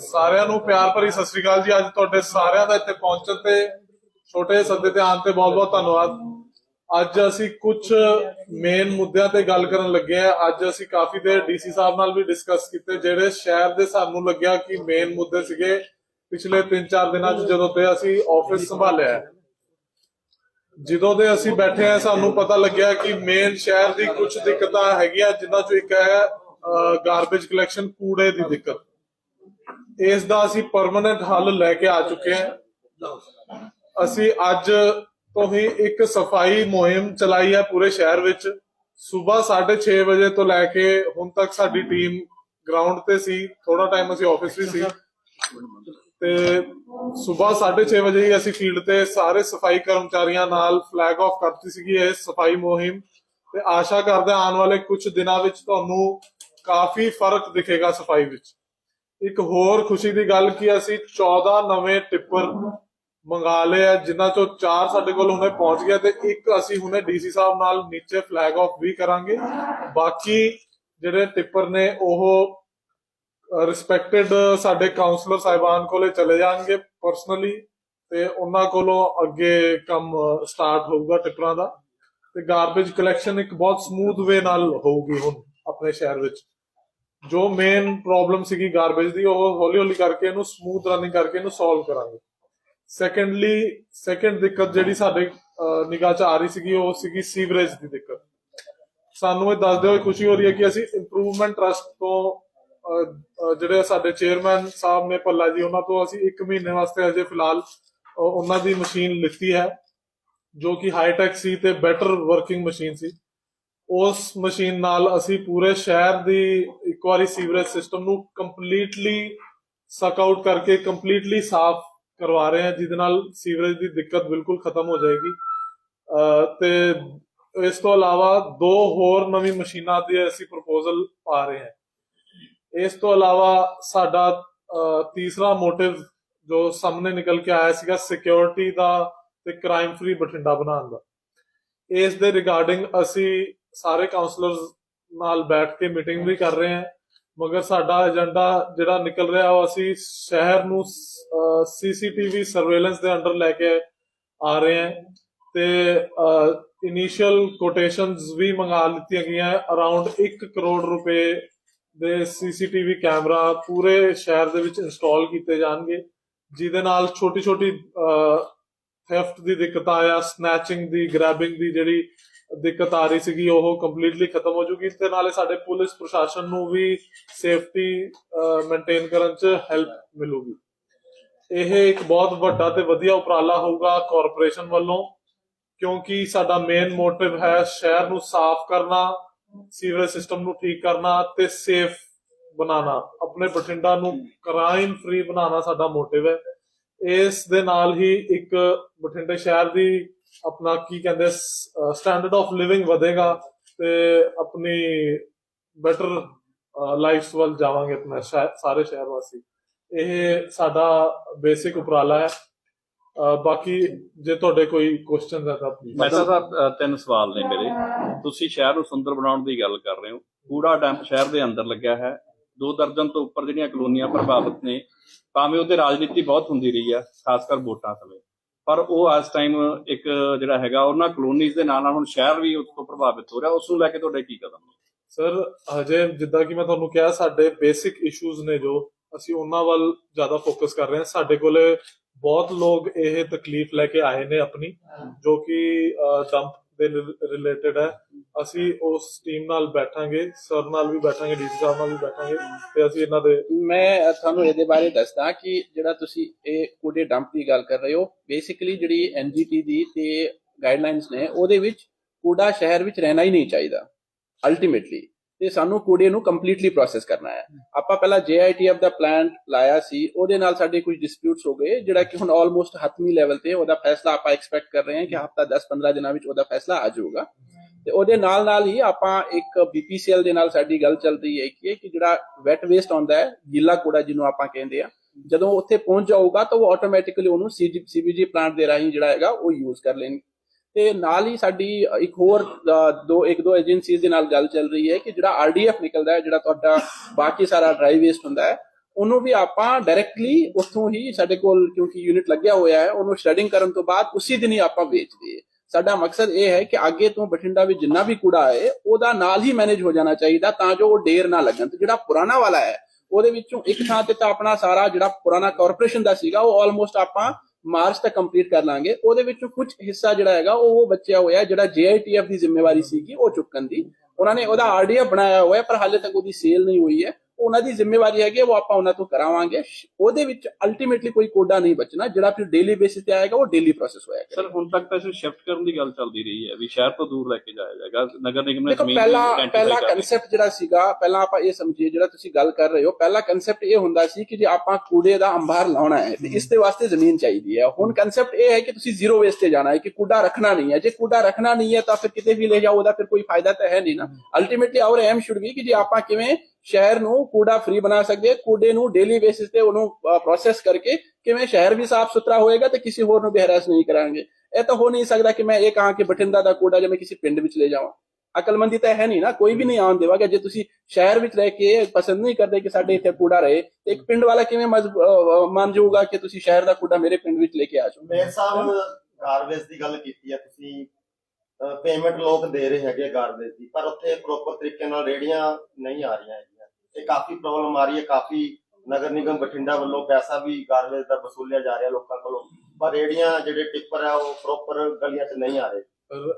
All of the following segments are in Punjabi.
ਸਾਰਿਆਂ ਨੂੰ ਪਿਆਰ ਭਰੀ ਸਤਿ ਸ੍ਰੀ ਅਕਾਲ ਜੀ। ਅੱਜ ਤੁਹਾਡੇ ਸਾਰਿਆਂ ਦਾ ਇੱਥੇ ਪਹੁੰਚਣ ਤੇ ਛੋਟੇ ਸੱਦੇ ਤੇ ਆਉਣ ਤੇ ਬਹੁਤ-ਬਹੁਤ ਧੰਨਵਾਦ। ਅੱਜ ਅਸੀਂ ਕੁਝ ਮੇਨ ਮੁੱਦਿਆਂ ਤੇ ਗੱਲ ਕਰਨ ਲੱਗੇ ਆ। ਅੱਜ ਅਸੀਂ ਕਾਫੀ ਦੇਰ ਡੀਸੀ ਸਾਹਿਬ ਨਾਲ ਵੀ ਡਿਸਕਸ ਕੀਤੇ ਜਿਹੜੇ ਸ਼ਹਿਰ ਦੇ ਸਾਨੂੰ ਲੱਗਿਆ ਕਿ ਮੇਨ ਮੁੱਦੇ ਸੀਗੇ ਪਿਛਲੇ 3-4 ਦਿਨਾਂ 'ਚ ਜਦੋਂ ਤੇ ਅਸੀਂ ਆਫਿਸ ਸੰਭਾਲਿਆ। ਹੈ। ਜਦੋਂ ਦੇ ਅਸੀਂ ਬੈਠੇ ਆ ਸਾਨੂੰ ਪਤਾ ਲੱਗਿਆ ਕਿ ਮੇਨ ਸ਼ਹਿਰ ਦੀ ਕੁਝ ਦਿੱਕਤਾਂ ਹੈਗੀਆਂ ਜਿਨ੍ਹਾਂ ਚੋਂ ਇੱਕ ਹੈ ਗਾਰਬੇਜ ਕਲੈਕਸ਼ਨ ਕੂੜੇ ਦੀ ਦਿੱਕਤ। ਇਸ ਦਾ ਅਸੀਂ ਪਰਮਨੈਂਟ ਹੱਲ ਲੈ ਕੇ ਆ ਚੁੱਕੇ ਹਾਂ। ਅਸੀਂ ਅੱਜ ਤੋਂ ਹੀ ਇੱਕ ਸਫ਼ਾਈ ਮੁਹਿੰਮ ਚਲਾਈ ਹੈ ਪੂਰੇ ਸ਼ਹਿਰ ਵਿੱਚ। ਸਵੇਰ 6:30 ਵਜੇ ਤੋਂ ਲੈ ਕੇ ਹੁਣ ਤੱਕ ਸਾਡੀ ਟੀਮ ਗਰਾਊਂਡ ਤੇ ਸੀ। ਥੋੜਾ ਟਾਈਮ ਅਸੀਂ ਆਫਿਸ ਵੀ ਸੀ। ਤੇ ਸਵੇਰ 6:30 ਵਜੇ ਹੀ ਅਸੀਂ ਫੀਲਡ ਤੇ ਸਾਰੇ ਸਫ਼ਾਈ ਕਰਮਚਾਰੀਆਂ ਨਾਲ ਫਲੈਗ ਆਫ ਕਰਤੀ ਸੀਗੀ ਇਹ ਸਫ਼ਾਈ ਮੁਹਿੰਮ। ਤੇ ਆਸ਼ਾ ਕਰਦੇ ਹਾਂ ਆਉਣ ਵਾਲੇ ਕੁਝ ਦਿਨਾਂ ਵਿੱਚ ਤੁਹਾਨੂੰ ਕਾਫੀ ਫ਼ਰਕ ਦਿਖੇਗਾ ਸਫ਼ਾਈ ਵਿੱਚ। ਇੱਕ ਹੋਰ ਖੁਸ਼ੀ ਦੀ ਗੱਲ ਕਿ ਅਸੀਂ 14 ਨਵੇਂ ਟਿੱਪਰ ਮੰਗਾ ਲਏ ਆ, ਜਿਨ੍ਹਾਂ ਚੋਂ 4 ਸਾਡੇ ਕੋਲ ਹੁਣੇ ਪਹੁੰਚ ਗਿਆ ਤੇ ਇੱਕ ਅਸੀਂ ਹੁਣੇ ਡੀਸੀ ਸਾਹਿਬ ਨਾਲ ਨੀਚੇ ਫਲੈਗ ਆਫ ਵੀ ਕਰਾਂਗੇ। ਬਾਕੀ ਜਿਹੜੇ ਟਿੱਪਰ ਨੇ, ਉਹ ਰਿਸਪੈਕਟਡ ਸਾਡੇ ਕਾਉਂਸਲਰ ਸਾਹਿਬਾਨ ਕੋਲੇ ਚਲੇ ਜਾਣਗੇ ਪਰਸਨਲੀ ਤੇ ਉਹਨਾਂ ਕੋਲੋਂ ਅੱਗੇ ਕੰਮ ਸਟਾਰਟ ਹੋਊਗਾ ਟਿੱਪਰਾਂ ਦਾ। ਤੇ ਗਾਰਬੇਜ ਕਲੈਕਸ਼ਨ ਇੱਕ ਬਹੁਤ ਸਮੂਥ ਵੇ ਨਾਲ ਹੋਊਗੀ ਹੁਣ ਆਪਣੇ ਸ਼ਹਿਰ ਵਿੱਚ। ਜੋ ਮੇਨ ਪ੍ਰੋਬਲਮ ਸੀਗੀ ਗਾਰਬੇਜ ਦੀ ਉਹ ਹੌਲੀ ਹੌਲੀ ਕਰਕੇ ਇਹਨੂੰ ਸਮੂਥ ਰਨਿੰਗ ਕਰਕੇ ਇਹਨੂੰ ਸੋਲਵ ਕਰਾਂਗੇ। ਸੈਕੰਡਲੀ ਸੈਕੰਡ ਦਿੱਕਤ ਜਿਹੜੀ ਸਾਡੇ ਨਿਗਾਹ 'ਚ ਆ ਰਹੀ ਸੀਗੀ ਉਹ ਸੀਗੀ ਸੀਵਰੇਜ ਦੀ ਦਿੱਕਤ। ਸਾਨੂੰ ਇਹ ਦੱਸਦੇ ਹੋਏ ਖੁਸ਼ੀ ਹੋ ਰਹੀ ਹੈ ਕਿ ਅਸੀਂ ਇੰਪਰੂਵਮੈਂਟ ਟਰਸਟ ਤੋਂ ਜਿਹੜੇ ਸਾਡੇ ਚੇਅਰਮੈਨ ਸਾਹਿਬ ਨੇ ਪੱਲਾ ਜੀ ਉਹਨਾਂ ਤੋਂ ਅਸੀਂ 1 ਮਹੀਨੇ ਵਾਸਤੇ ਅਜੇ ਫਿਲਹਾਲ ਅਹ, ਉਹਨਾਂ ਦੀ ਮਸ਼ੀਨ ਲਿੱਤੀ ਹੈ ਜੋ ਕਿ ਹਾਈਟੈਕ ਸੀ ਤੇ ਬੈਟਰ ਵਰਕਿੰਗ ਮਸ਼ੀਨ ਸੀ। ਉਸ ਮਸ਼ੀਨ ਨਾਲ ਅਸੀਂ ਪੂਰੇ ਸ਼ਹਿਰ ਦੀ ਇੱਕ ਵਾਰੀ ਸੀਵਰੇਜ ਸਿਸਟਮ ਨੂੰ ਕੰਪਲੀਟਲੀ ਸਕ ਆਊਟ ਕਰਕੇ ਕੰਪਲੀਟਲੀ ਸਾਫ਼ ਕਰਵਾ ਰਹੇ ਹਾਂ, ਜਿਹਦੇ ਨਾਲ ਸੀਵਰੇਜ ਦੀ ਦਿੱਕਤ ਬਿਲਕੁਲ ਖਤਮ ਹੋ ਜਾਏਗੀ। ਤੇ ਇਸ ਤੋਂ ਇਲਾਵਾ ਦੋ ਹੋਰ ਨਵੀਂ ਮਸ਼ੀਨਾਂ ਦੀ ਅਸੀਂ ਪ੍ਰਪੋਜ਼ਲ ਪਾ ਰਹੇ ਹਾਂ। ਇਸ ਤੋਂ ਇਲਾਵਾ ਸਾਡਾ ਤੀਸਰਾ ਮੋਟਿਵ ਜੋ ਸਾਹਮਣੇ ਨਿਕਲ ਕੇ ਆਇਆ ਸੀਗਾ ਸਿਕਿਉਰਿਟੀ ਦਾ ਤੇ ਕ੍ਰਾਈਮ ਫ੍ਰੀ ਬਠਿੰਡਾ ਬਣਾਉਣ ਦਾ। ਇਸ ਦੇ ਰਿਗਾਰਡਿੰਗ ਅਸੀਂ ਸਾਰੇ ਕਾਉਂਸਲਰਸ ਨਾਲ ਬੈਠ ਕੇ ਮੀਟਿੰਗ ਵੀ ਕਰ ਰਹੇ ਹਾਂ। ਮਗਰ ਸਾਡਾ ਏਜੰਡਾ ਜਿਹੜਾ ਨਿਕਲ ਰਿਹਾ ਉਹ ਅਸੀਂ ਸ਼ਹਿਰ ਨੂੰ ਸੀਸੀਟੀਵੀ ਸਰਵੇਲੈਂਸ ਦੇ ਅੰਡਰ ਲੈ ਕੇ ਆ ਰਹੇ ਹਾਂ। ਤੇ ਇਨੀਸ਼ੀਅਲ ਕੋਟੇਸ਼ਨਸ ਵੀ ਮੰਗਾ ਲਿੱਤੀਆਂ ਗਈਆਂ। ਅਰਾਊਂਡ 1 ਕਰੋੜ ਰੁਪਏ ਦੇ ਸੀਸੀਟੀਵੀ ਕੈਮਰਾ ਪੂਰੇ ਸ਼ਹਿਰ ਦੇ ਵਿੱਚ ਇੰਸਟਾਲ ਕੀਤੇ ਜਾਣਗੇ। ਜਿਹਦੇ ਨਾਲ ਛੋਟੀ ਛੋਟੀ ਥੈਫਟ ਦੀ ਦਿੱਕਤਾਂ ਆਇਆ ਸਨੈਚਿੰਗ ਦੀ ਗ੍ਰੈਬਿੰਗ ਦੀ ਜਿਹੜੀ ਦਿੱਕਤ ਆ ਰਹੀ ਸੀਗੀ, ਉਹ ਕੰਪਲੀਟਲੀ ਖਤਮ ਹੋ ਜੂਗੀ। ਤੇ ਨਾਲੇ ਸਾਡੇ ਪੁਲਿਸ ਪ੍ਰਸ਼ਾਸਨ ਨੂੰ ਵੀ ਸੇਫਟੀ ਮੇਨਟੇਨ ਕਰਨ ਚ ਹੈਲਪ ਮਿਲੂਗੀ। ਇਹ ਇੱਕ ਬਹੁਤ ਵੱਡਾ ਤੇ ਵਧੀਆ ਉਪਰਾਲਾ ਹੋਊਗਾ ਕਾਰਪੋਰੇਸ਼ਨ ਵੱਲੋਂ, ਕਿਉਂਕਿ ਸਾਡਾ ਮੇਨ ਮੋਟਿਵ ਹੈ ਸ਼ਹਿਰ ਨੂੰ ਸਾਫ਼ ਕਰਨਾ ਸੀਵਰੇਜ ਸਿਸਟਮ ਨੂੰ ਠੀਕ ਕਰਨਾ ਤੇ ਸੇਫ ਬਣਾਉਣਾ। ਆਪਣੇ ਬਠਿੰਡਾ ਨੂੰ ਕ੍ਰਾਈਮ ਫ੍ਰੀ ਬਣਾਉਣਾ ਸਾਡਾ ਮੋਟਿਵ ਹੈ। ਇਸ ਦੇ ਨਾਲ ਹੀ ਇੱਕ ਬਠਿੰਡੇ ਸ਼ਹਿਰ ਦੀ ਆਪਣਾ ਕੀ ਕਹਿੰਦੇ ਸਟੈਂਡਰਡ ਆਫ ਲਿਵਿੰਗ ਵਧੇਗਾ ਤੇ ਆਪਣੀ ਬੈਟਰ ਲਾਈਫਸ ਵੱਲ ਜਾਵਾਂਗੇ ਆਪਣੇ ਸਾਰੇ ਸ਼ਹਿਰ ਵਾਸੀ। ਇਹ ਸਾਡਾ ਬੇਸਿਕ ਉਪਰਾਲਾ ਹੈ। ਬਾਕੀ ਜੇ ਤੁਹਾਡੇ ਕੋਈ ਕੁਐਸਚਨਸ ਹੈ ਤਾਂ ਮਹਿਤਾ ਸਾਹਿਬ ਤਿੰਨ ਸਵਾਲ ਨੇ ਮੇਰੇ। ਤੁਸੀਂ ਸ਼ਹਿਰ ਨੂੰ ਸੁੰਦਰ ਬਣਾਉਣ ਦੀ ਗੱਲ ਕਰ ਰਹੇ ਹੋ। ਕੂੜਾ ਡੰਪ ਸ਼ਹਿਰ ਦੇ ਅੰਦਰ ਲੱਗਿਆ ਹੈ। ਦੋ ਦਰਜਨ ਤੋਂ ਉੱਪਰ ਜਿਹੜੀਆਂ ਕਲੋਨੀਆਂ ਪ੍ਰਭਾਵਿਤ ਨੇ, ਭਾਵੇਂ ਉਹਦੇ ਰਾਜਨੀਤੀ ਬਹੁਤ ਹੁੰਦੀ ਰਹੀ ਆ ਖਾਸ ਕਰ ਵੋਟਾਂ ਸਮੇਂ। ਪਰ ਉਹ ਇਸ ਟਾਈਮ ਇੱਕ ਜਿਹੜਾ ਹੈਗਾ, ਉਹਨਾਂ ਕਲੋਨੀਜ਼ ਦੇ ਨਾਲ ਨਾਲ ਹੁਣ ਸ਼ਹਿਰ ਵੀ ਉਸ ਤੋਂ ਪ੍ਰਭਾਵਿਤ ਹੋ ਰਿਹਾ। ਉਸ ਨੂੰ ਲੈ ਕੇ ਤੁਹਾਡੇ ਕੀ ਕਦਮ ਸਰ ਹਜੇ ਜਿੱਦਾਂ ਕਿ ਮੈਂ ਤੁਹਾਨੂੰ ਕਿਹਾ, ਸਾਡੇ ਬੇਸਿਕ ਇਸ਼ੂਜ਼ ਨੇ ਜੋ, ਅਸੀਂ ਉਹਨਾਂ ਵੱਲ ਜ਼ਿਆਦਾ ਫੋਕਸ ਕਰ ਰਹੇ ਹਾਂ। ਸਾਡੇ ਕੋਲੇ ਬਹੁਤ ਲੋਕ ਇਹ ਤਕਲੀਫ ਲੈ ਕੇ ਆਏ ਨੇ ਆਪਣੀ, ਜੋ ਕਿ ਡੰਪ ਦੇ ਰਿਲੇਟਡ ਹੈ। ਅਸੀਂ ਉਸ ਟੀਮ ਨਾਲ ਬੈਠਾਂਗੇ ਸਰ ਨਾਲ ਵੀ ਬੈਠਾਂਗੇ ਡੀਸੀ ਸਾਹਿਬ ਨਾਲ ਵੀ ਬੈਠਾਂਗੇ ਤੇ ਅਸੀਂ ਇਹਨਾਂ ਦੇ ਮੈਂ ਤੁਹਾਨੂੰ ਇਹਦੇ ਬਾਰੇ ਦੱਸਦਾ ਕਿ ਜਿਹੜਾ ਤੁਸੀਂ ਇਹ ਕੂੜੇ ਡੰਪ ਦੀ ਗੱਲ ਕਰ ਰਹੇ ਹੋ ਬੇਸਿਕਲੀ ਜਿਹੜੀ ਐਨਜੀਟੀ ਦੀ ਤੇ ਗਾਈਡਲਾਈਨਸ ਨੇ, ਉਹਦੇ ਵਿੱਚ ਕੂੜਾ ਸ਼ਹਿਰ ਵਿੱਚ ਰਹਿਣਾ ਹੀ ਨਹੀਂ ਚਾਹੀਦਾ ਅਲਟੀਮੇਟਲੀ ਤੇ ਸਾਨੂੰ ਕੂੜੇ ਨੂੰ ਕੰਪਲੀਟਲੀ ਪ੍ਰੋਸੈਸ ਕਰਨਾ ਹੈ। ਆਪਾਂ ਪਹਿਲਾਂ ਜੀਆਈਟੀਐਫ ਦਾ ਪਲਾਨ ਲਾਇਆ ਸੀ, ਉਹਦੇ ਨਾਲ ਸਾਡੇ ਕੁਝ ਡਿਸਪਿਊਟਸ ਹੋ ਗਏ, ਜਿਹੜਾ ਕਿ ਹੁਣ ਆਲਮੋਸਟ ਹੱਥਵੀਂ ਲੈਵਲ ਤੇ ਉਹਦਾ ਫੈਸਲਾ ਆਪਾਂ ਐਕਸਪੈਕਟ ਕਰ ਰਹੇ ਹਾਂ ਕਿ ਹਫਤਾ 10-15 ਦਿਨਾਂ ਵਿੱਚ ਉਹਦਾ ਫੈਸਲਾ ਆ ਜਾਊਗਾ। ਤੇ ਉਹਦੇ ਨਾਲ ਨਾਲ ਹੀ ਆਪਾਂ ਇੱਕ ਬੀਪੀਸੀਐਲ ਦੇ ਨਾਲ ਸਾਡੀ ਗੱਲ ਚੱਲ ਰਹੀ ਹੈ ਕਿ ਜਿਹੜਾ ਵੈਟ ਵੇਸਟ ਆਉਂਦਾ ਹੈ, ਗਿੱਲਾ ਕੂੜਾ ਜਿਹਨੂੰ ਆਪਾਂ ਕਹਿੰਦੇ ਆ ਜਦੋਂ ਉੱਥੇ ਪਹੁੰਚ ਜਾਊਗਾ ਤਾਂ ਉਹ ਆਟੋਮੈਟਿਕਲੀ ਉਹਨੂੰ ਸੀਬੀਜੀ ਪਲਾਂਟ ਦੇ ਰਾਹੀਂ ਜਿਹੜਾ ਹੈਗਾ ਉਹ ਯੂਜ਼ ਕਰ ਲੈਣਗੇ ਤੇ ਨਾਲ ਹੀ ਸਾਡੀ ਇੱਕ ਹੋਰ ਦੋ, ਇੱਕ ਦੋ ਏਜੰਸੀਜ਼ ਦੇ ਨਾਲ ਗੱਲ ਚੱਲ ਰਹੀ ਹੈ ਕਿ ਜਿਹੜਾ ਆਰਡੀਐਫ ਨਿਕਲਦਾ ਹੈ, ਜਿਹੜਾ ਤੁਹਾਡਾ ਬਾਕੀ ਸਾਰਾ ਡਰਾਈ ਵੇਸਟ ਹੁੰਦਾ ਹੈ, ਉਹਨੂੰ ਵੀ ਆਪਾਂ ਡਾਇਰੈਕਟਲੀ ਉੱਥੋਂ ਹੀ ਸਾਡੇ ਕੋਲ ਕਿਉਂਕਿ ਯੂਨਿਟ ਲੱਗਿਆ ਹੋਇਆ ਹੈ, ਉਹਨੂੰ ਸ਼੍ਰੈਡਿੰਗ ਕਰਨ ਤੋਂ ਬਾਅਦ ਉਸੇ ਦਿਨ ਹੀ ਆਪਾਂ ਵੇਚ ਦਈਏ। ਸਾਡਾ ਮਕਸਦ ਇਹ ਹੈ ਕਿ ਅੱਗੇ ਤੋਂ ਬਠਿੰਡਾ ਵਿੱਚ ਜਿੰਨਾ ਵੀ ਕੂੜਾ ਹੈ ਉਹਦਾ ਨਾਲ ਹੀ ਮੈਨੇਜ ਹੋ ਜਾਣਾ ਚਾਹੀਦਾ ਤਾਂ ਜੋ ਉਹ ਡੇਰ ਨਾ ਲੱਗਣ। ਤੇ ਜਿਹੜਾ ਪੁਰਾਣਾ ਵਾਲਾ ਹੈ, ਉਹਦੇ ਵਿੱਚੋਂ ਇੱਕ ਥਾਂ ਤੇ ਤਾਂ ਆਪਣਾ ਸਾਰਾ ਜਿਹੜਾ ਪੁਰਾਣਾ ਕਾਰਪੋਰੇਸ਼ਨ ਦਾ ਸੀਗਾ, ਉਹ ਆਲਮੋਸਟ ਆਪਾਂ ਮਾਰਚ ਤੱਕ ਕੰਪਲੀਟ ਕਰ ਲਾਂਗੇ। ਉਹਦੇ ਵਿੱਚੋਂ ਕੁਝ ਹਿੱਸਾ ਜਿਹੜਾ ਹੈਗਾ ਉਹ ਬਚਿਆ ਹੋਇਆ ਹੈ, ਜਿਹੜਾ ਜੀਆਈਟੀਐਫ ਦੀ ਜ਼ਿੰਮੇਵਾਰੀ ਸੀਗੀ ਉਹ ਚੁੱਕਣ ਦੀ। ਉਹਨਾਂ ਨੇ ਉਹਦਾ ਆਰਡੀਐਫ ਬਣਾਇਆ ਹੋਇਆ ਪਰ ਹਾਲੇ ਤੱਕ ਉਹਦੀ ਸੇਲ ਨਹੀਂ ਹੋਈ ਹੈ। ਉਹਨਾਂ ਦੀ ਜ਼ਿੰਮੇਵਾਰੀ ਹੈਗੀ ਉਹ ਆਪਾਂ ਉਹਨਾਂ ਤੋਂ ਕਰਾਵਾਂਗੇ। ਉਹਦੇ ਵਿੱਚ ਅਲਟੀਮੇਟਲੀ ਕੋਈ ਕੋਡਾ ਨਹੀਂ ਬਚਣਾ। ਜਿਹੜਾ ਫਿਰ ਡੇਲੀ ਬੇਸਿਸ ਤੇ ਆਏਗਾ ਉਹ ਡੇਲੀ ਪ੍ਰੋਸੈਸ ਹੋਏਗਾ ਸਰ ਹੁਣ ਤੱਕ ਤਾਂ ਇਸ ਸ਼ਿਫਟ ਕਰਨ ਦੀ ਗੱਲ ਚੱਲਦੀ ਰਹੀ ਹੈ ਵੀ ਸ਼ਹਿਰ ਤੋਂ ਦੂਰ ਲੈ ਕੇ ਜਾਇਆ ਜਾਏਗਾ। ਨਗਰ ਨਿਗਮ ਨੇ ਜ਼ਮੀਨ ਪਹਿਲਾ ਪਹਿਲਾ। ਕਨਸੈਪਟ ਜਿਹੜਾ ਸੀਗਾ ਪਹਿਲਾਂ ਆਪਾਂ ਇਹ ਸਮਝੀਏ ਜਿਹੜਾ ਤੁਸੀਂ ਗੱਲ ਕਰ ਰਹੇ ਹੋ ਪਹਿਲਾ ਕਨਸੈਪਟ ਇਹ ਹੁੰਦਾ ਸੀ ਕਿ ਜੇ ਆਪਾਂ ਕੂੜੇ ਦਾ ਅੰਬਾਰ ਲਾਉਣਾ ਹੈ ਤੇ ਇਸ ਦੇ ਵਾਸਤੇ ਜ਼ਮੀਨ ਚਾਹੀਦੀ ਹੈ। ਹੁਣ ਕਨਸੈਪਟ ਇਹ ਹੈ ਕਿ ਤੁਸੀਂ ਜ਼ੀਰੋ ਵੇਸਟ ਤੇ ਜਾਣਾ ਹੈ ਕਿ ਕੂੜਾ ਰੱਖਣਾ ਨਹੀਂ ਹੈ। ਜੇ ਕੂੜਾ ਰੱਖਣਾ ਨਹੀਂ ਹੈ ਤਾਂ ਫਿਰ ਕਿਤੇ ਵੀ ਲੈ ਜਾਓ ਉਹਦਾ ਫਿਰ ਕੋਈ ਫਾਇਦਾ ਤਾਂ ਹੈ ਨਹੀਂ ਨਾ। Ultimately our aim should be ਕਿ ਜੇ ਆਪਾਂ ਕਿਵੇਂ ਸ਼ਹਿਰ ਨੂੰ ਕੂੜਾ ਫ੍ਰੀ ਬਣਾ ਸਕਦੇ ਹਾਂ, ਕੂੜੇ ਨੂੰ ਡੇਲੀ ਬੇਸਿਸ ਤੇ ਉਹਨੂੰ ਪ੍ਰੋਸੈਸ ਕਰਕੇ ਕਿਵੇਂ ਸ਼ਹਿਰ ਵੀ ਸਾਫ਼ ਸੁਥਰਾ ਹੋਏਗਾ ਤੇ ਕਿਸੇ ਹੋਰ ਨੂੰ ਵੀ ਹਰਾਸ ਨਹੀਂ ਕਰਾਂਗੇ। ਇਹ ਤਾਂ ਹੋ ਨਹੀਂ ਸਕਦਾ ਕਿ ਮੈਂ ਇਹ ਕਹਾਂ ਕਿ ਬਠਿੰਡਾ ਦਾ ਕੂੜਾ ਜੇ ਮੈਂ ਕਿਸੇ ਪਿੰਡ ਵਿੱਚ ਲੈ ਜਾਵਾਂ। ਅਕਲਮੰਦੀ ਤਾਂ ਹੈ ਨਹੀਂ ਨਾ। ਕੋਈ ਵੀ ਨਹੀਂ ਆਉਣ ਦੇਵਾਗਾ। ਜੇ ਤੁਸੀਂ ਸ਼ਹਿਰ ਵਿੱਚ ਰਹਿ ਕੇ ਪਸੰਦ ਨਹੀਂ ਕਰਦੇ ਕਿ ਸਾਡੇ ਇੱਥੇ ਕੂੜਾ ਰਹੇ ਤੇ ਇੱਕ ਪਿੰਡ ਵਾਲਾ ਕਿਵੇਂ ਮਜ਼ਬ- ਅਹ, ਮੰਨ ਜਾਊਗਾ ਕਿ ਤੁਸੀਂ ਸ਼ਹਿਰ ਦਾ ਕੂੜਾ ਮੇਰੇ ਪਿੰਡ ਵਿੱਚ ਲੈ ਕੇ ਆ ਜਾਓ? ਮੇਰ ਸਾਹਿਬ ਗਾਰਬੇਜ ਦੀ ਗੱਲ ਕੀਤੀ ਹੈ। ਤੁਸੀਂ ਪੇਮੈਂਟ ਲੋਕ ਦੇ ਰਹੇ ਹੈਗੇ ਗਾਰਬੇਜ ਦੀ ਪਰ ਉੱਥੇ ਪ੍ਰੋਪਰ ਤਰੀਕੇ ਨਾਲ ਰੇੜੀਆਂ ਨਹੀਂ ਆ ਰਹੀਆਂ ਹੈਗੀਆਂ। ਇਹ ਕਾਫੀ ਪ੍ਰੋਬਲਮ ਆ ਰਹੀ ਹੈ, ਕਾਫੀ ਨਗਰ ਨਿਗਮ ਬਠਿੰਡਾ ਵੱਲੋਂ ਪੈਸਾ ਵੀ ਗਾਰਬੇਜ ਦਾ ਵਸੂਲਿਆ ਜਾ ਰਿਹਾ ਲੋਕਾਂ ਕੋਲੋਂ, ਪਰ ਰੇੜੀਆਂ ਜਿਹੜੇ ਟਿੱਪਰ ਆ, ਉਹ ਪ੍ਰੋਪਰ ਗਲੀਆਂ 'ਚ ਨਹੀਂ ਆ ਰਹੇ।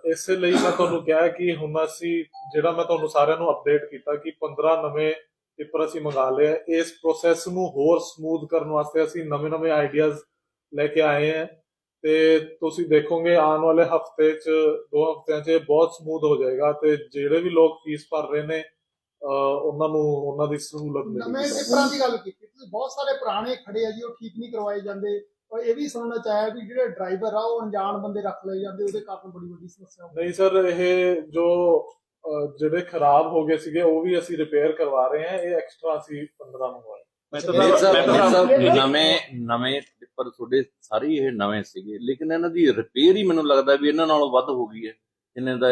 ਇਸੇ ਲਈ ਮੈਂ ਤੁਹਾਨੂੰ ਕਿਹਾ ਕਿ ਹੁਣ ਅਸੀਂ, ਜਿਹੜਾ ਮੈਂ ਤੁਹਾਨੂੰ ਸਾਰਿਆਂ ਨੂੰ ਅਪਡੇਟ ਕੀਤਾ ਕਿ 15 ਨਵੇਂ ਟਿੱਪਰ ਅਸੀਂ ਮੰਗਾ ਲਏ ਇਸ ਪ੍ਰੋਸੈਸ ਨੂੰ ਹੋਰ ਸਮੂਥ ਕਰਨ ਵਾਸਤੇ ਅਸੀਂ ਨਵੇਂ-ਨਵੇਂ ਆਈਡੀਆਜ਼ ਲੈ ਕੇ ਆਏ ਹਾਂ ਤੇ ਤੁਸੀਂ ਦੇਖੋਗੇ ਆਉਣ ਵਾਲੇ ਹਫ਼ਤੇ 'ਚ ਦੋ ਹਫਤਿਆਂ 'ਚ ਇਹ ਬਹੁਤ ਸਮੂਥ ਹੋ ਜਾਏਗਾ ਤੇ ਜਿਹੜੇ ਵੀ ਲੋਕ ਫੀਸ ਭਰ ਰਹੇ ਨੇ ਉਹਨਾਂ ਨੂੰ ਉਹਨਾਂ ਦੀ ਸਹੂਲਤ ਮਿਲੇਗੀ। ਟਿੱਪਰਾਂ ਦੀ ਗੱਲ ਕੀਤੀ ਤੁਸੀਂ ਬਹੁਤ ਸਾਰੇ ਪੁਰਾਣੇ ਖੜੇ ਆ ਜੀ ਉਹ ਠੀਕ ਨਹੀਂ ਕਰਵਾਏ ਜਾਂਦੇ। ਔਰ ਇਹ ਵੀ ਸੁਣਨਾ ਚਾਹਿਆ ਵੀ ਜਿਹੜੇ ਡਰਾਈਵਰ ਆ ਉਹ ਅਣਜਾਣ ਬੰਦੇ ਰੱਖ ਲਏ ਜਾਂਦੇ ਉਹਦੇ ਕਾਰਨ ਬੜੀ ਵੱਡੀ ਸਮੱਸਿਆ ਹੁੰਦੀ ਨਹੀਂ ਸਰ ਇਹ ਜੋ ਜਿਹੜੇ ਖਰਾਬ ਹੋ ਗਏ ਸੀਗੇ ਉਹ ਵੀ ਅਸੀਂ ਰਿਪੇਅਰ ਕਰਵਾ ਰਹੇ ਹਾਂ ਇਹ ਐਕਸਟਰਾ ਅਸੀਂ 15 ਮੰਗਵਾਏ ਮੈਂ ਤਾਂ ਨਵੇਂ ਨਵੇਂ ਟਿੱਪਰ ਤੁਹਾਡੇ ਸਾਰੇ ਇਹ ਨਵੇਂ ਸੀਗੇ ਲੇਕਿਨ ਇਹਨਾਂ ਦੀ ਰਿਪੇਅਰ ਹੀ ਮੈਨੂੰ ਲੱਗਦਾ ਵੀ ਇਹਨਾਂ ਨਾਲੋਂ ਵੱਧ ਹੋ ਗਈ ਹੈ ਇਹਨਾਂ ਦਾ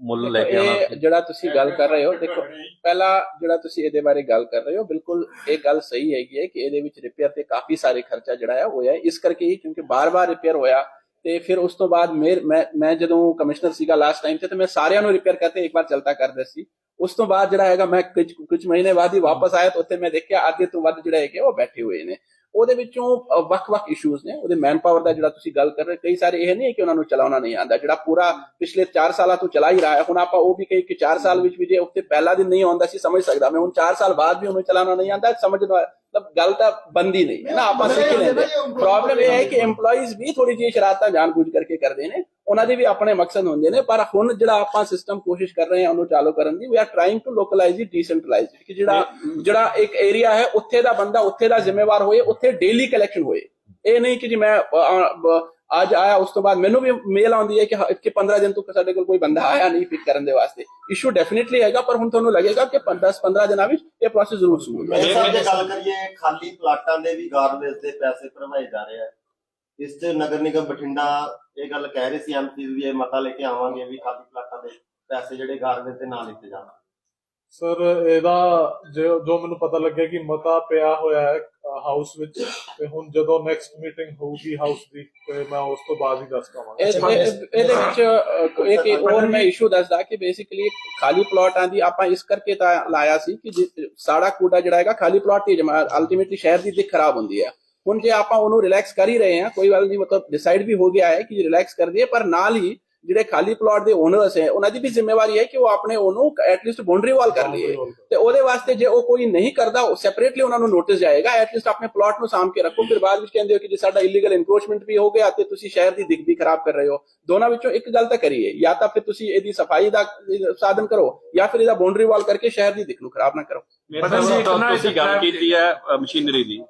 ਮੁੱਲ ਲੈ ਕੇ ਆਉਣਾ ਇਹ ਜਿਹੜਾ ਤੁਸੀਂ ਗੱਲ ਕਰ ਰਹੇ ਹੋ ਦੇਖੋ ਪਹਿਲਾ ਜਿਹੜਾ ਤੁਸੀਂ ਇਹਦੇ ਬਾਰੇ ਗੱਲ ਕਰ ਰਹੇ ਹੋ ਬਿਲਕੁਲ ਇਹ ਗੱਲ ਸਹੀ ਹੈਗੀ ਹੈ ਕਿ ਇਹਦੇ ਵਿੱਚ ਰਿਪੇਅਰ ਤੇ ਕਾਫੀ ਸਾਰੇ ਖਰਚਾ ਜਿਹੜਾ ਹੈ ਹੋਇਆ ਹੈ। ਇਸ ਕਰਕੇ ਹੀ ਕਿਉਂਕਿ ਬਾਰ-ਬਾਰ ਰਿਪੇਅਰ ਹੋਇਆ ਤੇ ਫਿਰ ਉਸ ਤੋਂ ਬਾਅਦ ਮੇਰ- ਮੈਂ ਮੈਂ ਜਦੋਂ ਕਮਿਸ਼ਨਰ ਸੀਗਾ ਲਾਸਟ ਟਾਈਮ ਤੇ ਤੇ ਮੈਂ ਸਾਰਿਆਂ ਨੂੰ ਰਿਪੇਅਰ ਕਰਕੇ ਇੱਕ ਵਾਰ ਚਲਤਾ ਕਰਦਾ ਸੀ। ਉਸ ਤੋਂ ਬਾਅਦ ਜਿਹੜਾ ਹੈਗਾ, ਮੈਂ ਕੁਝ ਕੁਝ ਮਹੀਨੇ ਬਾਅਦ ਹੀ ਵਾਪਸ ਆਇਆ ਤਾਂ ਉੱਥੇ ਮੈਂ ਦੇਖਿਆ, ਅੱਧੇ ਤੋਂ ਵੱਧ ਜਿਹੜਾ ਹੈਗੇ ਉਹ ਬੈਠੇ ਹੋਏ ਨੇ। ਉਹਦੇ ਵਿੱਚੋਂ ਵੱਖ-ਵੱਖ ਇਸ਼ੂਜ਼ ਨੇ। ਉਹਦੇ ਮੈਨ ਦਾ ਜਿਹੜਾ ਤੁਸੀਂ ਗੱਲ ਕਰ ਰਹੇ ਕਈ ਸਾਰੇ ਇਹ ਨਹੀਂ ਕਿ ਉਹਨਾਂ ਨੂੰ ਚਲਾਉਣਾ ਨਹੀਂ ਆਉਂਦਾ। ਜਿਹੜਾ ਪੂਰਾ ਪਿਛਲੇ 4 ਸਾਲਾਂ ਤੋਂ ਚਲਾ ਹੀ ਰਿਹਾ ਹੈ, ਹੁਣ ਆਪਾਂ ਉਹ ਵੀ ਕਹੀ ਕਿ 4 ਸਾਲ ਵਿੱਚ ਵੀ ਜੇ ਉੱਤੇ ਪਹਿਲਾ ਦਿਨ ਨਹੀਂ ਆਉਂਦਾ ਸੀ, ਸਮਝ ਸਕਦਾ ਮੈਂ। ਹੁਣ 4 ਸਾਲ ਬਾਅਦ ਵੀ ਉਹਨੂੰ ਚਲਾਉਣਾ ਨਹੀਂ ਆਉਂਦਾ ਸਮਝਦਾ ਮਤਲਬ ਗੱਲ ਤਾਂ ਬੰਦੀ ਨਹੀਂ, ਹੈ ਨਾ? ਆਪਾਂ ਸਿੱਖ ਲੈਂਦੇ ਪ੍ਰੋਬਲਮ ਇਹ ਹੈ ਕਿ EMPLOYEES ਵੀ ਥੋੜੀ ਜਿਹੀ ਸ਼ਰਾਰਤਾਂ ਜਾਣਬੁੱਝ ਕਰਕੇ ਕਰਦੇ ਨੇ। ਉਹਨਾਂ ਦੇ ਵੀ ਆਪਣੇ ਮਕਸਦ ਹੁੰਦੇ ਨੇ ਪਰ ਹੁਣ ਜਿਹੜਾ ਆਪਾਂ ਸਿਸਟਮ ਕੋਸ਼ਿਸ਼ ਕਰ ਰਹੇ ਹਾਂ ਉਹਨੂੰ ਚਾਲੂ ਕਰਨ ਦੀ we are trying to localize it decentralize ਕਿ ਜਿਹੜਾ ਜਿਹੜਾ ਇੱਕ ਏਰੀਆ ਹੈ ਉੱਥੇ ਦਾ ਬੰਦਾ ਉੱਥੇ ਦਾ ਜ਼ਿੰਮੇਵਾਰ ਹੋਏ ਉੱਥੇ ਡੇਲੀ ਕਲੈਕਸ਼ਨ ਹੋਏ। ਇਹ ਨਹੀਂ ਕਿ ਜੀ ਮੈਂ ਅੱਜ ਆਇਆ ਉਸ ਤੋਂ ਬਾਅਦ ਮੈਨੂੰ ਵੀ ਮੇਲ ਆਉਂਦੀ ਹੈ ਕਿ ਕਿ 15 ਦਿਨ ਤੋਂ ਸਾਡੇ ਕੋਲ ਕੋਈ ਬੰਦਾ ਆਇਆ ਨਹੀਂ ਪਿਕ ਕਰਨ ਦੇ ਵਾਸਤੇ। ਇਸ਼ੂ ਡੈਫੀਨਿਟਲੀ ਹੈਗਾ ਪਰ ਹੁਣ ਤੁਹਾਨੂੰ ਲੱਗੇਗਾ ਕਿ 10 15 ਦਿਨਾਂ ਵਿੱਚ ਇਹ ਪ੍ਰੋਸੈਸ ਜ਼ਰੂਰ ਮੇਰ ਸਾਹਿਬ ਜੇ ਗੱਲ ਕਰੀਏ ਖਾਲੀ ਪਲਾਟਾਂ ਦੇ ਵੀ ਗਾਰਬੇਜ ਦੇ ਪੈਸੇ ਭਰਵਾਏ ਜਾ ਰਹੇ ਆ। ਇਸ 'ਚ ਨਗਰ ਨਿਗਮ ਬਠਿੰਡਾ ਇਹ ਗੱਲ ਕਹਿ ਰਹੇ ਸੀ ਐਮਪੀ ਵੀ ਇਹ ਮਤਾ ਲੈ ਕੇ ਆਵਾਂਗੇ ਵੀ ਖਾਲੀ ਪਲਾਟਾਂ ਦੇ ਪੈਸੇ ਜਿਹੜੇ ਗਾਰਬੇਜ ਦੇ ਨਾਲ ਲਿੱਤੇ ਜਾਣ। ਸਰ ਇਹਦਾ ਜੋ ਜੋ ਮੈਨੂੰ ਪਤਾ ਲੱਗਿਆ ਕਿ ਮਤਾ ਪਿਆ ਹੋਇਆ ਹੈ ਹਾਊਸ ਵਿੱਚ ਤੇ ਹੁਣ ਜਦੋਂ ਨੈਕਸਟ ਮੀਟਿੰਗ ਹੋਊਗੀ ਹਾਊਸ ਦੀ ਤੇ ਮੈਂ ਉਸ ਤੋਂ ਬਾਅਦ ਹੀ ਦੱਸ ਪਾਵਾਂਗਾ ਇਹ- ਇਹ- ਇਹਦੇ ਵਿੱਚ ਇੱਕ ਇੱਕ ਹੋਰ ਮੈਂ ਇਸ਼ੂ ਦੱਸਦਾ ਕਿ ਬੇਸਿਕਲੀ ਖਾਲੀ ਪਲਾਟਾਂ ਦੀ ਆਪਾਂ ਇਸ ਕਰਕੇ ਤਾਂ ਲਾਇਆ ਸੀ ਕਿ ਸਾਡਾ ਕੂੜਾ ਜਿਹੜਾ ਹੈਗਾ ਖਾਲੀ ਪਲਾਟ ਹੀ ਜਮਾ ਅਲਟੀਮੇਟਲੀ ਸ਼ਹਿਰ ਦੀ ਦਿੱਖ ਖਰਾਬ ਹੁੰਦੀ ਹੈ। ਹੁਣ ਜੇ ਆਪਾਂ ਉਹਨੂੰ ਰਿਲੈਕਸ ਕਰ ਹੀ ਰਹੇ ਹਾਂ ਕੋਈ ਗੱਲ ਨਹੀਂ ਮਤਲਬ ਡਿਸਾਈਡ ਵੀ ਹੋ ਗਿਆ ਹੈ ਕਿ ਰਿਲੈਕਸ ਕਰ ਦਈਏ ਪਰ ਨਾਲ ਹੀ ਜਿਹੜੇ ਖਾਲੀ ਪਲਾਟ ਦੇ ਓਨਰਸ ਹੈ ਉਹਨਾਂ ਦੀ ਵੀ ਜ਼ਿੰਮੇਵਾਰੀ ਹੈ ਕਿ ਉਹ ਆਪਣੇ ਉਹਨੂੰ ਐਟਲੀਸਟ ਬਾਉਂਡਰੀ ਵਾਲ ਕਰ ਲਈਏ। ਤੇ ਉਹਦੇ ਵਾਸਤੇ ਜੇ ਉਹ ਕੋਈ ਨਹੀਂ ਕਰਦਾ ਉਹ ਸੈਪਰੇਟਲੀ ਉਹਨਾਂ ਨੂੰ ਨੋਟਿਸ ਜਾਏਗਾ ਐਟਲੀਸਟ ਆਪਣੇ ਪਲਾਟ ਨੂੰ ਸਾਂਭ ਕੇ ਰੱਖੋ। ਫਿਰ ਬਾਅਦ ਵਿੱਚ ਕਹਿੰਦੇ ਹੋ ਕਿ ਜੇ ਸਾਡਾ ਇਲੀਗਲ ਇਨਕਰੋਚਮੈਂਟ ਵੀ ਹੋ ਗਿਆ ਤੇ ਤੁਸੀਂ ਸ਼ਹਿਰ ਦੀ ਦਿੱਖ ਵੀ ਖਰਾਬ ਕਰ ਰਹੇ ਹੋ। ਦੋਨਾਂ ਵਿੱਚੋਂ ਇੱਕ ਗੱਲ ਤਾਂ ਕਰੀਏ ਜਾਂ ਤਾਂ ਫਿਰ ਤੁਸੀਂ ਇਹਦੀ ਸਫ਼ਾਈ ਦਾ ਸਾਧਨ ਕਰੋ ਜਾਂ ਫਿਰ ਇਹਦਾ ਬਾਉਂਡਰੀ ਵਾਲ ਕਰਕੇ ਸ਼ਹਿਰ ਦੀ ਦਿੱਖ ਨੂੰ ਖਰਾਬ ਨਾ ਕਰੋ। ਮੇਰੇ ਸਾਹਿਬ ਤੁਸੀਂ ਗੱਲ ਕੀਤੀ ਹੈ ਮਸ਼ੀਨਰੀ ਦੀ।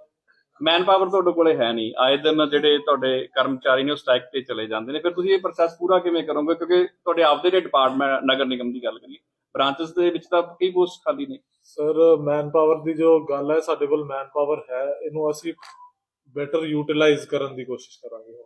ਮੈਨ ਪਾਵਰ ਤੁਹਾਡੇ ਕੋਲੇ ਹੈ ਨਹੀਂ। ਆਏ ਦਿਨ ਜਿਹੜੇ ਤੁਹਾਡੇ ਕਰਮਚਾਰੀ ਨੇ ਉਹ ਸਟ੍ਰਾਈਕ ਤੇ ਚਲੇ ਜਾਂਦੇ ਨੇ। ਫਿਰ ਤੁਸੀਂ ਇਹ ਪ੍ਰੋਸੈਸ ਪੂਰਾ ਕਿਵੇਂ ਕਰੋਗੇ? ਕਿਉਂਕਿ ਤੁਹਾਡੇ ਆਪਦੇ ਜਿਹੜੇ ਡਿਪਾਰਟਮੈਂਟ ਨਗਰ ਨਿਗਮ ਦੀ ਗੱਲ ਕਰੀਏ ਬ੍ਰਾਂਚਸ ਦੇ ਵਿੱਚ ਤਾਂ ਕਈ ਪੋਸਟ ਖਾਲੀ ਨੇ। ਸਰ ਮੈਨ ਪਾਵਰ ਦੀ ਜੋ ਗੱਲ ਹੈ, ਸਾਡੇ ਕੋਲ ਮੈਨ ਪਾਵਰ ਹੈ, ਇਹਨੂੰ ਅਸੀਂ ਬੈਟਰ ਯੂਟਿਲਾਈਜ਼ ਕਰਨ ਦੀ ਕੋਸ਼ਿਸ਼ ਕਰਾਂਗੇ।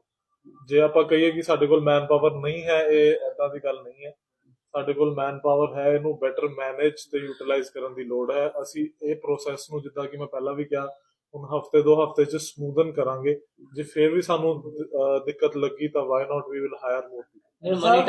ਜੇ ਆਪਾਂ ਕਹੀਏ ਕਿ ਸਾਡੇ ਕੋਲ ਮੈਨ ਪਾਵਰ ਨਹੀਂ ਹੈ, ਇਹ ਐਦਾਂ ਦੀ ਗੱਲ ਨਹੀਂ ਹੈ। ਸਾਡੇ ਕੋਲ ਮੈਨ ਪਾਵਰ ਹੈ, ਇਹਨੂੰ ਬੈਟਰ ਮੈਨੇਜ ਤੇ ਯੂਟਿਲਾਈਜ਼ ਕਰਨ ਦੀ ਲੋੜ ਹੈ। ਅਸੀਂ ਇਹ ਪ੍ਰੋਸੈਸ ਨੂੰ ਜਿੱਦਾਂ ਕਿ ਮੈਂ ਪਹਿਲਾਂ ਵੀ ਕਿਹਾ ਹੁਣ ਹਫ਼ਤੇ ਦੋ ਹਫ਼ਤੇ ਚ ਸਮੂਥਨ ਕਰਾਂਗੇ। ਜੇ ਫਿਰ ਵੀ ਸਾਨੂੰ ਦਿੱਕਤ ਲੱਗੀ ਤਾਂ why not we will hire more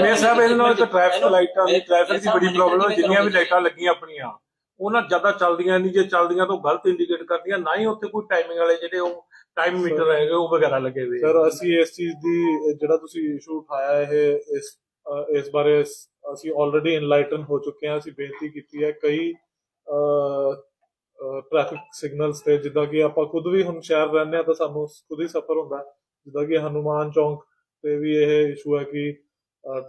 ਮੇਰੇ ਸਾਹਿਬ ਇਹਦੇ ਨਾਲ ਤਾਂ ਟ੍ਰੈਫਿਕ ਲਾਈਟਾਂ ਦੀ ਟ੍ਰੈਫਿਕ ਦੀ ਬੜੀ ਪ੍ਰੋਬਲਮ ਹੈ ਜਿੰਨੀਆਂ ਵੀ ਲਾਈਟਾਂ ਲੱਗੀਆਂ ਆਪਣੀਆਂ ਉਹਨਾਂ ਜ਼ਿਆਦਾ ਚੱਲਦੀਆਂ ਨਹੀਂ ਜੇ ਚੱਲਦੀਆਂ ਤਾਂ ਗਲਤ ਇੰਡੀਕੇਟ ਕਰਦੀਆਂ ਨਾ ਹੀ ਉੱਥੇ ਕੋਈ ਟਾਈਮਿੰਗ ਵਾਲੇ ਜਿਹੜੇ ਉਹ ਟਾਈਮ ਮੀਟਰ ਹੈਗੇ ਉਹ ਵਗੈਰਾ ਲੱਗੇ ਹੋਏ। ਸਰ ਅਸੀਂ ਇਸ ਚੀਜ਼ ਦੀ ਜਿਹੜਾ ਤੁਸੀਂ ਇਸ਼ੂ ਉਠਾਇਆ ਇਹ ਇਸ ਇਸ ਬਾਰੇ ਅਸੀਂ ਆਲਰੇਡੀ ਇਨਲਾਈਟਨ ਹੋ ਚੁੱਕੇ ਹਾਂ ਅਸੀਂ ਬੇਨਤੀ ਕੀਤੀ ਹੈ ਕਈ ਟ੍ਰੈਫਿਕ ਸਿਗਨਲਸ ਤੇ ਜਿੱਦਾਂ ਕਿ ਆਪਾਂ ਖੁਦ ਵੀ ਹੁਣ ਸ਼ਹਿਰ ਰਹਿੰਦੇ ਆ ਤਾਂ ਸਾਨੂੰ ਖੁਦ ਹੀ ਸਫਰ ਹੁੰਦਾ। ਜਿੱਦਾਂ ਕਿ ਹਨੂਮਾਨ ਚੌਂਕ ਤੇ ਵੀ ਇਹ ਇਸ਼ੂ ਹੈ ਕਿ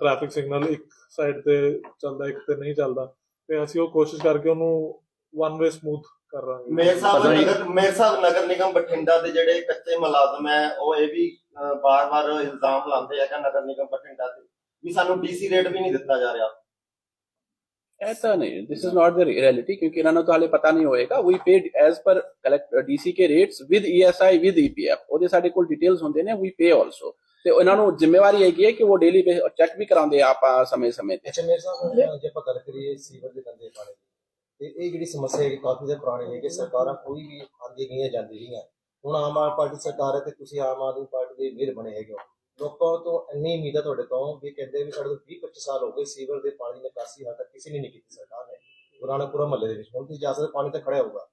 ਟ੍ਰੈਫਿਕ ਸਿਗਨਲ ਇੱਕ ਸਾਈਡ ਤੇ ਚੱਲਦਾ ਇੱਕ ਤੇ ਨਹੀਂ ਚੱਲਦਾ। ਤੇ ਅਸੀਂ ਉਹ ਕੋਸ਼ਿਸ਼ ਕਰਕੇ ਉਹਨੂੰ ਵਨ ਵੇ ਸਮੂਥ ਕਰ ਰਾਂਗੇ ਮੇਰ ਸਾਹਿਬ ਨਗਰ ਮੇਰ ਸਾਹਿਬ ਨਗਰ ਨਿਗਮ ਬਠਿੰਡਾ ਦੇ ਜਿਹੜੇ ਕੱਚੇ ਮੁਲਾਜ਼ਮ ਹੈ ਉਹ ਇਹ ਵੀ ਬਾਰ-ਬਾਰ ਇਲਜ਼ਾਮ ਲਾਉਂਦੇ ਆ ਕਿ ਨਗਰ ਨਿਗਮ ਬਠਿੰਡਾ ਤੇ ਵੀ ਸਾਨੂੰ ਡੀਸੀ ਰੇਟ ਵੀ ਨਹੀਂ ਦਿੱਤਾ ਜਾ ਰਿਹਾ। ਐਸਾ ਨਹੀਂ this is not the reality ਕਿਉਂਕਿ ਇਹਨਾਂ ਨੂੰ ਤਾਂ ਹਾਲੇ ਪਤਾ ਨਹੀਂ ਹੋਏਗਾ ਵੀ paid as per collect DC K rates with ESI with EPF ਉਹਦੇ ਸਾਡੇ ਕੋਲ ਡਿਟੇਲਸ ਹੁੰਦੇ ਨੇ ਵੀ ਪੇ ਆਲਸੋ ਤੇ ਉਹਨਾਂ ਨੂੰ ਜ਼ਿੰਮੇਵਾਰੀ ਹੈਗੀ ਹੈ ਕਿ ਉਹ ਡੇਲੀ ਬੇ ਚੈੱਕ ਵੀ ਕਰਾਉਂਦੇ ਆ ਆਪਾਂ ਸਮੇਂ ਸਮੇਂ ਤੇ ਅੱਛਾ ਮੇਰੇ ਸਾਹਿਬ ਜੇ ਆਪਾਂ ਗੱਲ ਕਰੀਏ ਸੀਵਰ ਦੇ ਗੰਦੇ ਪਾਣੀ ਤੇ ਇਹ ਜਿਹੜੀ ਸਮੱਸਿਆ ਹੈ ਕਾਫੀ ਦੇ ਪੁਰਾਣੀ ਹੈ ਕਿ ਸਰਕਾਰਾਂ ਕੋਈ ਵੀ ਆਂਦੀ ਗਈਆਂ ਜਾਂਦੀ ਗਈਆਂ ਹੁਣ ਆਮ ਆਦਮੀ ਪਾਰਟੀ ਸਰਕਾਰ ਹੈ ਤੇ ਤੁਸੀਂ ਆਮ ਆਦਮੀ ਪਾਰਟੀ ਦੇ ਵੀਰ ਬਣੇ ਹੈਗੇ ਹੋ ਲੋਕਾਂ ਤੋਂ ਇੰਨੀ ਉਮੀਦ ਹੈ ਤੁਹਾਡੇ ਤੋਂ ਵੀ ਕਹਿੰਦੇ ਵੀ ਸਾਡੇ ਤੋਂ 20 25 ਸਾਲ ਹੋ ਗਏ ਸੀਵਰ ਦੇ ਪਾਣੀ ਦੀ ਨਿਕਾਸੀ ਹਾਲ ਤੱਕ ਕਿਸੇ ਨੇ ਨਹੀਂ ਕੀਤੀ ਸਰਕਾਰ ਨੇ। ਪੁਰਾਣਾਪੁਰਾ ਮਹੱਲੇ ਦੇ ਵਿੱਚ। ਹੁਣ ਤੁਸੀਂ ਜਾ ਸਕਦੇ ਪਾਣੀ ਤਾਂ ਖੜਿਆ ਹੋਊਗਾ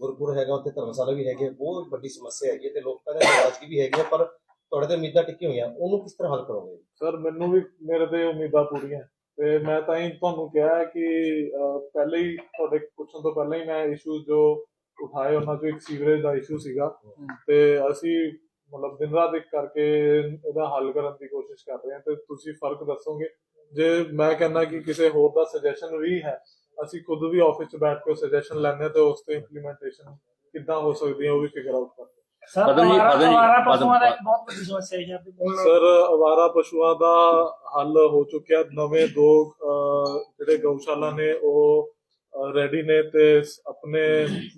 ਗੁਰਪੁਰ ਹੈਗਾ ਉੱਥੇ ਧਰਮਸ਼ਾਲਾ ਵੀ ਹੈਗੇ ਬਹੁਤ ਵੱਡੀ ਸਮੱਸਿਆ ਹੈਗੀ ਤੇ ਲੋਕਾਂ ਦੇ ਨਾਰਾਜ਼ਗੀ ਵੀ ਹੈਗੀ ਪਰ ਤੁਹਾਡੇ ਤੇ ਉਮੀਦਾਂ ਟਿੱਕੀ ਹੋਈਆਂ ਉਹਨੂੰ ਕਿਸ ਤਰ੍ਹਾਂ ਹੱਲ ਕਰੋਗੇ? ਸਰ ਮੈਨੂੰ ਵੀ ਮੇਰੇ ਤੇ ਉਮੀਦਾਂ ਪੂਰੀਆਂ। ਤੇ ਮੈਂ ਤਾਂ ਹੀ ਤੁਹਾਨੂੰ ਕਿਹਾ ਹੈ ਕਿ ਪਹਿਲੇ ਹੀ ਤੁਹਾਡੇ ਪੁੱਛਣ ਤੋਂ ਪਹਿਲਾਂ ਹੀ ਮੈਂ ਇਸ਼ੂ ਜੋ ਉਠਾਏ ਉਹਨਾਂ ਚੋਂ ਇੱਕ ਸੀਵਰੇਜ ਦਾ ਇਸ਼ੂ ਸੀਗਾ। ਤੇ ਅਸੀਂ ਮਤਲਬ ਦਿਨ ਰਾਤ ਇੱਕ ਕਰਕੇ ਇਹਦਾ ਹੱਲ ਕਰਨ ਦੀ ਕੋਸ਼ਿਸ਼ ਕਰ ਰਹੇ ਹਾਂ ਤੇ ਤੁਸੀਂ ਫ਼ਰਕ ਦੱਸੋਗੇ? ਜੇ ਮੈਂ ਕਹਿੰਦਾ ਕਿ ਕਿਸੇ ਹੋਰ ਦਾ ਸੁਜੈਸ਼ਨ ਵੀ ਹੈ ਅਸੀਂ ਖੁਦ ਵੀ ਆਫਿਸ 'ਚ ਬੈਠ ਕੇ ਸੁਜੈਸ਼ਨ ਹਾਂ ਤੇ ਉਸ ਤੇ ਇੰਪਲੀਮੈਂਟੇਸ਼ਨ ਕਿੱਦਾਂ ਹੋ ਸਕਦੀ ਹੈ ਉਹ ਵੀ ਫਿਗਰ ਆਊਟ ਕਰਦੇ। ਸਰ ਅਵਾਰਾ ਪਸ਼ੂਆਂ ਦਾ ਇੱਕ ਬਹੁਤ ਵੱਡੀ ਸਮੱਸਿਆ ਹੈ ਜੀ ਆਪਣੇ। ਸਰ ਅਵਾਰਾ ਪਸ਼ੂਆਂ ਦਾ ਹੱਲ ਹੋ ਚੁੱਕਿਆ। ਨਵੇਂ ਦੋ ਜਿਹੜੇ ਗਊਸ਼ਾਲਾ ਨੇ ਉਹ ਰੈਡੀ ਨੇ ਤੇ ਆਪਣੇ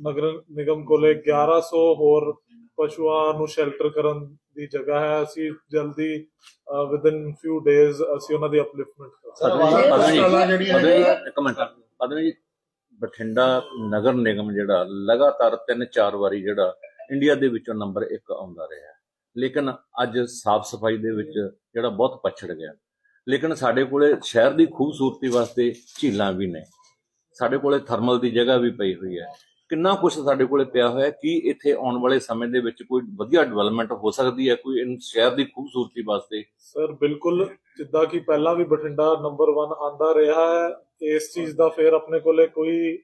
ਨਗਰ ਨਿਗਮ ਕੋਲੇ 1100 ਹੋਰ ਪਸ਼ੂਆਂ ਨੂੰ ਸ਼ੈਲਟਰ ਕਰਨ ਦੀ ਜਗ੍ਹਾ ਹੈ। ਅਸੀਂ ਜਲਦੀ ਵਿਦਨ ਫਿਊ ਡੇਜ਼ ਅਸੀਂ ਉਹਨਾਂ ਦੀ ਅਪਲਿਫਟਮੈਂਟ ਕਰਾਂਗੇ। ਇੱਕ ਮਿੰਟ ਪਤਾ ਬਠਿੰਡਾ ਨਗਰ ਨਿਗਮ ਜਿਹੜਾ ਲਗਾਤਾਰ ਤਿੰਨ ਚਾਰ ਵਾਰੀ ਜਿਹੜਾ ਇੰਡੀਆ ਦੇ ਵਿੱਚੋਂ ਨੰਬਰ 1 ਆਉਂਦਾ ਰਿਹਾ। ਲੇਕਿਨ ਅੱਜ ਸਾਫ਼ ਸਫ਼ਾਈ ਦੇ ਵਿੱਚ ਜਿਹੜਾ ਬਹੁਤ ਪਛੜ ਗਿਆ। ਲੇਕਿਨ ਸਾਡੇ ਕੋਲੇ ਸ਼ਹਿਰ ਦੀ ਖੂਬਸੂਰਤੀ ਵਾਸਤੇ ਝੀਲਾਂ ਵੀ ਨੇ। ਸਾਡੇ ਕੋਲੇ ਥਰਮਲ ਦੀ ਜਗ੍ਹਾ ਵੀ ਪਈ ਹੋਈ ਹੈ। ਕਿੰਨਾ ਕੁਝ ਸਾਡੇ ਕੋਲੇ ਪਿਆ ਹੋਇਆ ਹੈ ਕੀ ਇੱਥੇ ਆਉਣ ਵਾਲੇ ਸਮੇਂ ਦੇ ਵਿੱਚ ਕੋਈ ਵਧੀਆ ਡਿਵੈਲਪਮੈਂਟ ਹੋ ਸਕਦੀ ਹੈ, ਕੋਈ ਇਨ ਸ਼ਹਿਰ ਦੀ ਖੂਬਸੂਰਤੀ ਵਾਸਤੇ? ਸਰ ਬਿਲਕੁਲ, ਜਿੱਦਾਂ ਕਿ ਪਹਿਲਾਂ ਵੀ ਬਠਿੰਡਾ ਨੰਬਰ 1 ਆਂਦਾ ਰਿਹਾ ਹੈ, ਇਸ ਚੀਜ਼ ਦਾ ਫੇਰ ਆਪਣੇ ਕੋਲੇ ਕੋਈ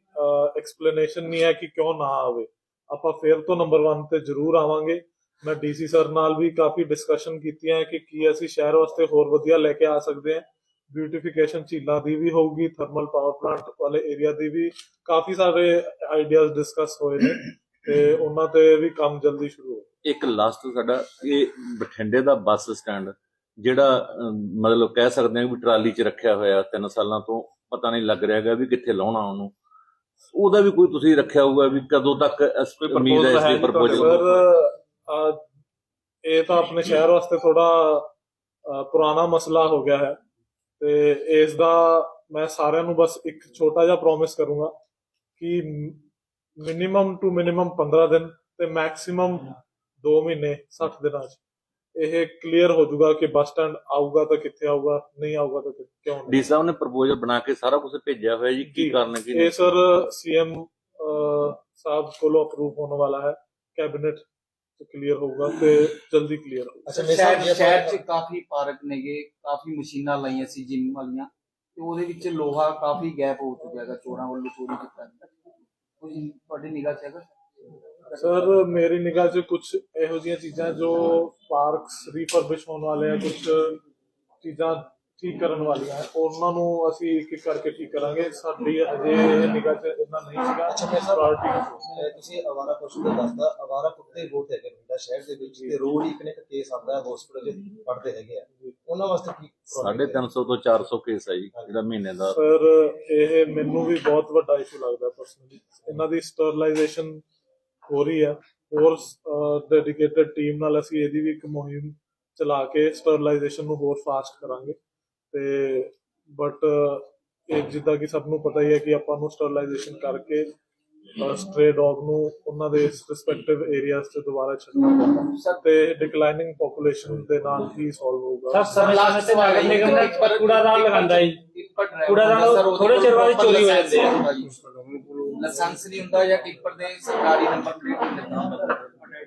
ਐਕਸਪਲੇਨੇਸ਼ਨ ਨਹੀਂ ਹੈ ਕਿ ਕਿਉਂ ਨਾ ਆਵੇ। ਆਪਾਂ ਫੇਰ ਤੋਂ ਨੰਬਰ 1 ਤੇ ਜ਼ਰੂਰ ਆਵਾਂਗੇ। ਮੈਂ ਡੀਸੀ ਸਰ ਨਾਲ ਵੀ ਕਾਫੀ ਡਿਸਕਸ਼ਨ ਕੀਤੀਆਂ ਹੈ ਕਿ ਕੀ ਅਸੀਂ ਸ਼ਹਿਰ ਵਾਸਤੇ ਹੋਰ ਵਧੀਆ ਲੈ ਕੇ ਆ ਸਕਦੇ ਹਾਂ। ਬਿਊਟੀਫਿਕੇਸ਼ਨ ਝੀਲਾਂ ਦੀ ਵੀ ਹੋਊਗੀ ਥਰਮਲ ਪਾਵਰ ਪਲਾਂਟ ਵਾਲੇ ਏਰੀਆ ਦੀ ਵੀ ਕਾਫੀ ਸਾਰੇ ਆਈਡੀਆਜ਼ ਡਿਸਕਸ ਹੋਏ ਨੇ ਤੇ ਉਹਨਾਂ ਤੇ ਵੀ ਕੰਮ ਜਲਦੀ ਸ਼ੁਰੂ ਹੋ ਇੱਕ ਲਾਸਟ ਸਾਡਾ ਇਹ ਬਠਿੰਡੇ ਦਾ ਬੱਸ ਸਟੈਂਡ ਜਿਹੜਾ ਮਤਲਬ ਕਹਿ ਸਕਦੇ ਹਾਂ ਵੀ ਟਰਾਲੀ 'ਚ ਰੱਖਿਆ ਹੋਇਆ ਤਿੰਨ ਸਾਲਾਂ ਤੋਂ ਪਤਾ ਨਹੀਂ ਲੱਗ ਰਿਹਾ ਹੈਗਾ ਵੀ ਕਿੱਥੇ ਲਾਉਣਾ ਉਹਨੂੰ। ਉਹਦਾ ਵੀ ਕੋਈ ਤੁਸੀਂ ਰੱਖਿਆ ਹੋਊਗਾ ਵੀ ਕਦੋਂ ਤੱਕ ਇਸ ਕੋਈ ਉਮੀਦ ਹੈ ਇਸ ਦੀ ਪ੍ਰਪੋਜ਼ਲ ਸਰ ਇਹ ਤਾਂ ਆਪਣੇ ਸ਼ਹਿਰ ਵਾਸਤੇ ਥੋੜਾ ਪੁਰਾਣਾ ਮਸਲਾ ਹੋ ਗਿਆ ਹੈ। ਤੇ ਇਸ ਦਾ ਮੈਂ ਸਾਰਿਆਂ ਨੂੰ ਬਸ ਇੱਕ ਛੋਟਾ ਜਿਹਾ ਪ੍ਰੋਮਿਸ ਕਰੂੰਗਾ ਕਿ ਮਿਨੀਮਮ ਟੂ ਮਿਨੀਮਮ 15 ਦਿਨ ਤੇ ਮੈਕਸਿਮਮ 2 ਮਹੀਨੇ 60 ਦਿਨਾਂ 'ਚ। ਇਹ ਕਲੀਅਰ ਹੋ ਜਾਊਗਾ ਕਿ ਬੱਸ ਸਟੈਂਡ ਆਊਗਾ ਤਾਂ ਕਿੱਥੇ ਆਊਗਾ ਨਹੀਂ ਆਊਗਾ ਤਾਂ ਕਿਉਂ ਨਹੀਂ। ਡੀ ਸਾਹਿਬ ਨੇ ਪ੍ਰਪੋਜ਼ਲ ਬਣਾ ਕੇ ਸਾਰਾ ਕੁਝ ਭੇਜਿਆ ਹੋਇਆ ਜੀ ਕੀ। ਕਰਨਾ ਕੀ ਇਹ ਸਰ ਸੀਐਮ ਸਾਹਿਬ ਕੋਲੋਂ ਅਪਰੂਵ ਹੋਣ ਵਾਲਾ ਹੈ ਕੈਬਨਿਟ ਕਲੀਅਰ ਹੋਊਗਾ ਤੇ ਜਲਦੀ ਕਲੀਅਰ ਹੋਊਗਾ ਅੱਛਾ ਸ਼ਹਿਰ ਸ਼ਹਿਰ 'ਚ ਕਾਫੀ ਪਾਰਕ ਨੇਗੇ ਕਾਫੀ ਮਸ਼ੀਨਾਂ ਲਾਈਆਂ ਸੀ ਜਿਮ ਵਾਲੀਆਂ ਤੇ ਉਹਦੇ ਵਿੱਚ ਲੋਹਾ ਕਾਫੀ ਗੈਪ ਹੋ ਚੁੱਕਿਆ ਹੈਗਾ ਚੋਰਾਂ ਵੱਲੋਂ ਚੋਰੀ ਕੀਤਾ ਗਿਆ ਕੋਈ ਤੁਹਾਡੀ ਨਿਗਾਹ 'ਚ ਹੈਗਾ ਸਰ ਮੇਰੀ ਨਿਗਾਹ 'ਚ ਕੁਝ ਇਹੋ ਜਿਹੀਆਂ ਚੀਜ਼ਾਂ ਜੋ ਪਾਰਕਸ ਰੀਫਰਬਿਸ਼ ਹੋਣ ਵਾਲੇ ਆ ਕੁਝ ਚੀਜ਼ਾਂ ਠੀਕ ਕਰਨ ਵਾਲੀਆਂ ਹੈ। ਉਹਨਾਂ ਨੂੰ ਅਸੀਂ ਇੱਕ ਇੱਕ ਕਰਕੇ ਠੀਕ ਕਰਾਂਗੇ। ਸਾਡੀ ਅਜੇ ਨਿਗਾਹ 'ਚ ਇੰਨਾ ਨਹੀਂ ਸੀਗਾ। ਅੱਛਾ ਪ੍ਰਾਇੋਰਟੀ ਅਹ ਤੁਸੀਂ ਅਵਾਰਾ ਪਸ਼ੂ ਦਾ ਦੱਸਦਾ ਅਵਾਰਾ ਕੁੱਤੇ ਬਹੁਤ ਹੈਗੇ ਬਠਿੰਡਾ ਸ਼ਹਿਰ ਦੇ ਵਿੱਚ। ਤੇ ਰੋਜ਼ ਇੱਕ ਨੇ ਇੱਕ ਕੇਸ ਆਉਂਦਾ ਹੈ ਹਸਪੀਟਲ ਦੇ ਪੜਦੇ ਹੈਗੇ ਆ। ਉਹਨਾਂ ਵਾਸਤੇ ਕੀ ਸਾਢੇ ਤਿੰਨ ਸੌ ਤੋਂ 400 ਕੇਸ ਹੈ ਜੀ ਜਿਹੜਾ ਮਹੀਨੇ ਦਾ। ਸਰ ਇਹ ਮੈਨੂੰ ਵੀ ਬਹੁਤ ਵੱਡਾ ਇਸ਼ੂ ਲੱਗਦਾ ਪਰਸਨਲੀ ਇਹਨਾਂ ਦੀ ਸਟਰਲਾਈਜੇਸ਼ਨ ਹੋ ਰਹੀ ਹੈ। ਹੋਰ ਡੈਡੀਕੇਟਡ ਟੀਮ ਨਾਲ ਅਸੀਂ ਇਹਦੀ ਵੀ ਇੱਕ ਮੁਹਿੰਮ ਚਲਾ ਕੇ ਸਟਰਲਾਈਜੇਸ਼ਨ ਨੂੰ ਹੋਰ ਫਾਸਟ ਕਰਾਂਗੇ। ਤੇ ਬਟ ਇਹ ਜਿੱਦਾਂ ਕਿ ਸਭ ਨੂੰ ਪਤਾ ਹੀ ਹੈ ਕਿ ਆਪਾਂ ਨੂੰ ਸਟਰਲਾਈਜੇਸ਼ਨ ਕਰਕੇ ਸਟ੍ਰੇ ਡੌਗ ਨੂੰ ਉਹਨਾਂ ਦੇ ਰਿਸਪੈਕਟਿਵ ਏਰੀਆਜ਼ 'ਚ ਦੁਬਾਰਾ ਛੱਡਣਾ ਪੈਂਦਾ। ਤੇ ਡਿਕਲਾਈਨਿੰਗ ਪੋਪੂਲੇਸ਼ਨ ਦੇ ਨਾਲ ਹੀ ਸੋਲਵ ਹੋਊਗਾ। ਸਰ ਸਮੇਂ ਤੇ ਨਗਰ ਨਿਗਮ ਦਾ ਕੂੜਾਦਾਨ ਲਗਾਉਂਦਾ ਜੀ। ਕੂੜਾਦਾਨ ਥੋੜੇ ਚਿਰ ਬਾਅਦ ਚੋਰੀ ਹੋ ਜਾਂਦੇ ਆ ਲਾਇਸੈਂਸ ਨਹੀਂ ਹੁੰਦਾ ਜਾਂ ਟਿੱਪਰ ਦੇ ਸਰਕਾਰੀ ਨੰਬਰ ਪਲੇਟ ਹੁੰਦੇ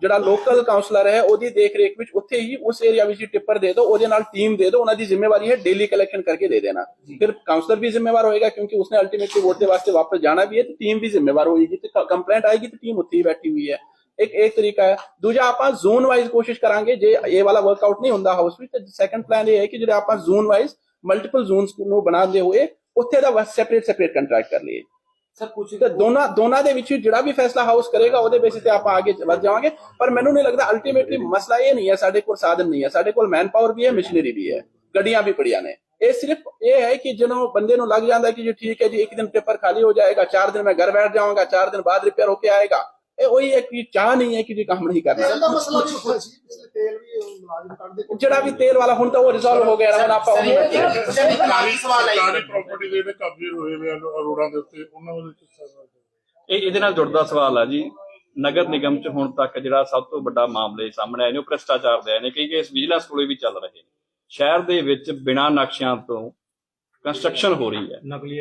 ਜਿਹੜਾ ਲੋਕਲ ਕਾਉਂਸਲਰ ਹੈ ਉਹਦੀ ਦੇਖ ਰੇਖ ਵਿੱਚ ਉੱਥੇ ਹੀ ਉਸ ਏਰੀਆ ਵਿੱਚ ਟਿੱਪਰ ਦੇ ਦਿਓ ਉਹਦੇ ਨਾਲ ਟੀਮ ਦੇ ਦਿਓ ਉਹਨਾਂ ਦੀ ਜ਼ਿੰਮੇਵਾਰੀ ਹੈ ਡੇਲੀ ਕਲੈਕਸ਼ਨ ਕਰਕੇ ਦੇ ਦੇਣਾ। ਫਿਰ ਕਾਉਂਸਲਰ ਵੀ ਜ਼ਿੰਮੇਵਾਰ ਹੋਏਗਾ ਕਿਉਂਕਿ ਉਸਨੇ ਅਲਟੀਮੇਟਲੀ ਵੋਟ ਦੇ ਵਾਸਤੇ ਵਾਪਸ ਜਾਣਾ ਵੀ ਹੈ ਤੇ ਟੀਮ ਵੀ ਜ਼ਿੰਮੇਵਾਰ ਹੋਏਗੀ ਤੇ ਕੰਪਲੇਂਟ ਆਏਗੀ ਤੇ ਟੀਮ ਉੱਥੇ ਹੀ ਬੈਠੀ ਹੋਈ ਹੈ। ਇੱਕ ਇੱਕ ਤਰੀਕਾ ਹੈ। ਦੂਜਾ ਆਪਾਂ ਜ਼ੋਨ ਵਾਈਜ਼ ਕੋਸ਼ਿਸ਼ ਕਰਾਂਗੇ ਜੇ ਇਹ ਵਾਲਾ ਵਰਕਆਊਟ ਨਹੀਂ ਹੁੰਦਾ ਹਾਊਸ ਵਿੱਚ ਤੇ ਸੈਕੰਡ ਪਲਾਨ ਇਹ ਹੈ ਕਿ ਜਿਹੜੇ ਆਪਾਂ ਜ਼ੋਨ ਵਾਈਜ਼ ਮਲਟੀਪਲ ਜ਼ੋਨਸ ਨੂੰ ਬਣਾਉਂਦੇ ਹੋਏ ਉੱਥੇ ਦਾ ਸੈਪਰੇਟ ਸੈਪਰੇਟ ਕੰਟਰੈਕਟ ਕਰ ਲਈਏ। ਸਭ ਕੁਝ ਤੇ ਦੋਨਾਂ ਦੋਨਾਂ ਦੇ ਵਿੱਚ ਜਿਹੜਾ ਵੀ ਫੈਸਲਾ ਹਾਊਸ ਕਰੇਗਾ ਉਹਦੇ ਬੇਸਿਸ ਤੇ ਆਪਾਂ ਅੱਗੇ ਵੱਧ ਜਾਵਾਂਗੇ। ਪਰ ਮੈਨੂੰ ਨਹੀਂ ਲੱਗਦਾ ਅਲਟੀਮੇਟਲੀ ਮਸਲਾ ਇਹ ਨਹੀਂ ਹੈ ਸਾਡੇ ਕੋਲ ਸਾਧਨ ਨਹੀਂ ਹੈ। ਸਾਡੇ ਕੋਲ ਮੈਨ ਪਾਵਰ ਵੀ ਹੈ ਮਸ਼ੀਨਰੀ ਵੀ ਹੈ। ਗੱਡੀਆਂ ਵੀ ਪੜੀਆਂ ਨੇ। ਇਹ ਸਿਰਫ ਇਹ ਹੈ ਕਿ ਜਦੋਂ ਬੰਦੇ ਨੂੰ ਲੱਗ ਜਾਂਦਾ ਕਿ ਜੀ ਠੀਕ ਹੈ ਜੀ ਇੱਕ ਦਿਨ ਪੇਪਰ ਖਾਲੀ ਹੋ ਜਾਏਗਾ ਚਾਰ ਦਿਨ ਮੈਂ ਘਰ ਬੈਠ ਜਾਵਾਂਗਾ ਚਾਰ ਦਿਨ ਬਾਅਦ ਰਿਪੇਅਰ ਹੋ ਕੇ ਆਏਗਾ ਇਹ ਉਹੀ ਹੈ ਕਿ ਚਾਹ ਨਹੀਂ ਹੈ ਕਿ ਜੇ ਕੰਮ ਨਹੀਂ ਕਰਨਾ। ਤੇਲ ਵੀ ਮੁਲਾਜ਼ਮ ਕੱਢਦੇ ਜਿਹੜਾ ਵੀ ਤੇਲ ਵਾਲਾ ਹੁਣ ਤਾਂ ਉਹ ਰਿਜ਼ੋਲਵ ਹੋ ਗਿਆ ਹੁਣ ਆਪਾਂ ਉਹਨੂੰ ਸਰਕਾਰੀ ਸਵਾਲ ਆਈ। ਪ੍ਰਾਪਰਟੀ ਦੇ ਜਿਹੜੇ ਕਬਜ਼ੇ ਹੋਏ ਨੇ ਅਰੋੜਾ ਦੇ ਉੱਤੇ ਉਹਨਾਂ ਦੇ ਕਿੱਸਾ ਇਹ ਇਹਦੇ ਨਾਲ ਜੁੜਦਾ ਸਵਾਲ ਆ ਜੀ। ਨਗਰ ਨਿਗਮ ਚ ਹੁਣ ਤੱਕ ਜਿਹੜਾ ਸਭ ਤੋਂ ਵੱਡਾ ਮਾਮਲੇ ਸਾਹਮਣੇ ਆਏ ਨੇ ਉਹ ਭ੍ਰਿਸ਼ਟਾਚਾਰ ਦੇ ਆਏ ਨੇ। ਕਈ ਕੇਸ ਵਿਜੀਲੈਂਸ ਕੋਲੇ ਵੀ ਚੱਲ ਰਹੇ ਨੇ। ਸ਼ਹਿਰ ਦੇ ਵਿੱਚ ਬਿਨਾਂ ਨਕਸ਼ਿਆਂ ਤੋਂ ਕੰਸਟਰਕਸ਼ਨ ਹੋ ਰਹੀ ਹੈ। ਨਕਲੀ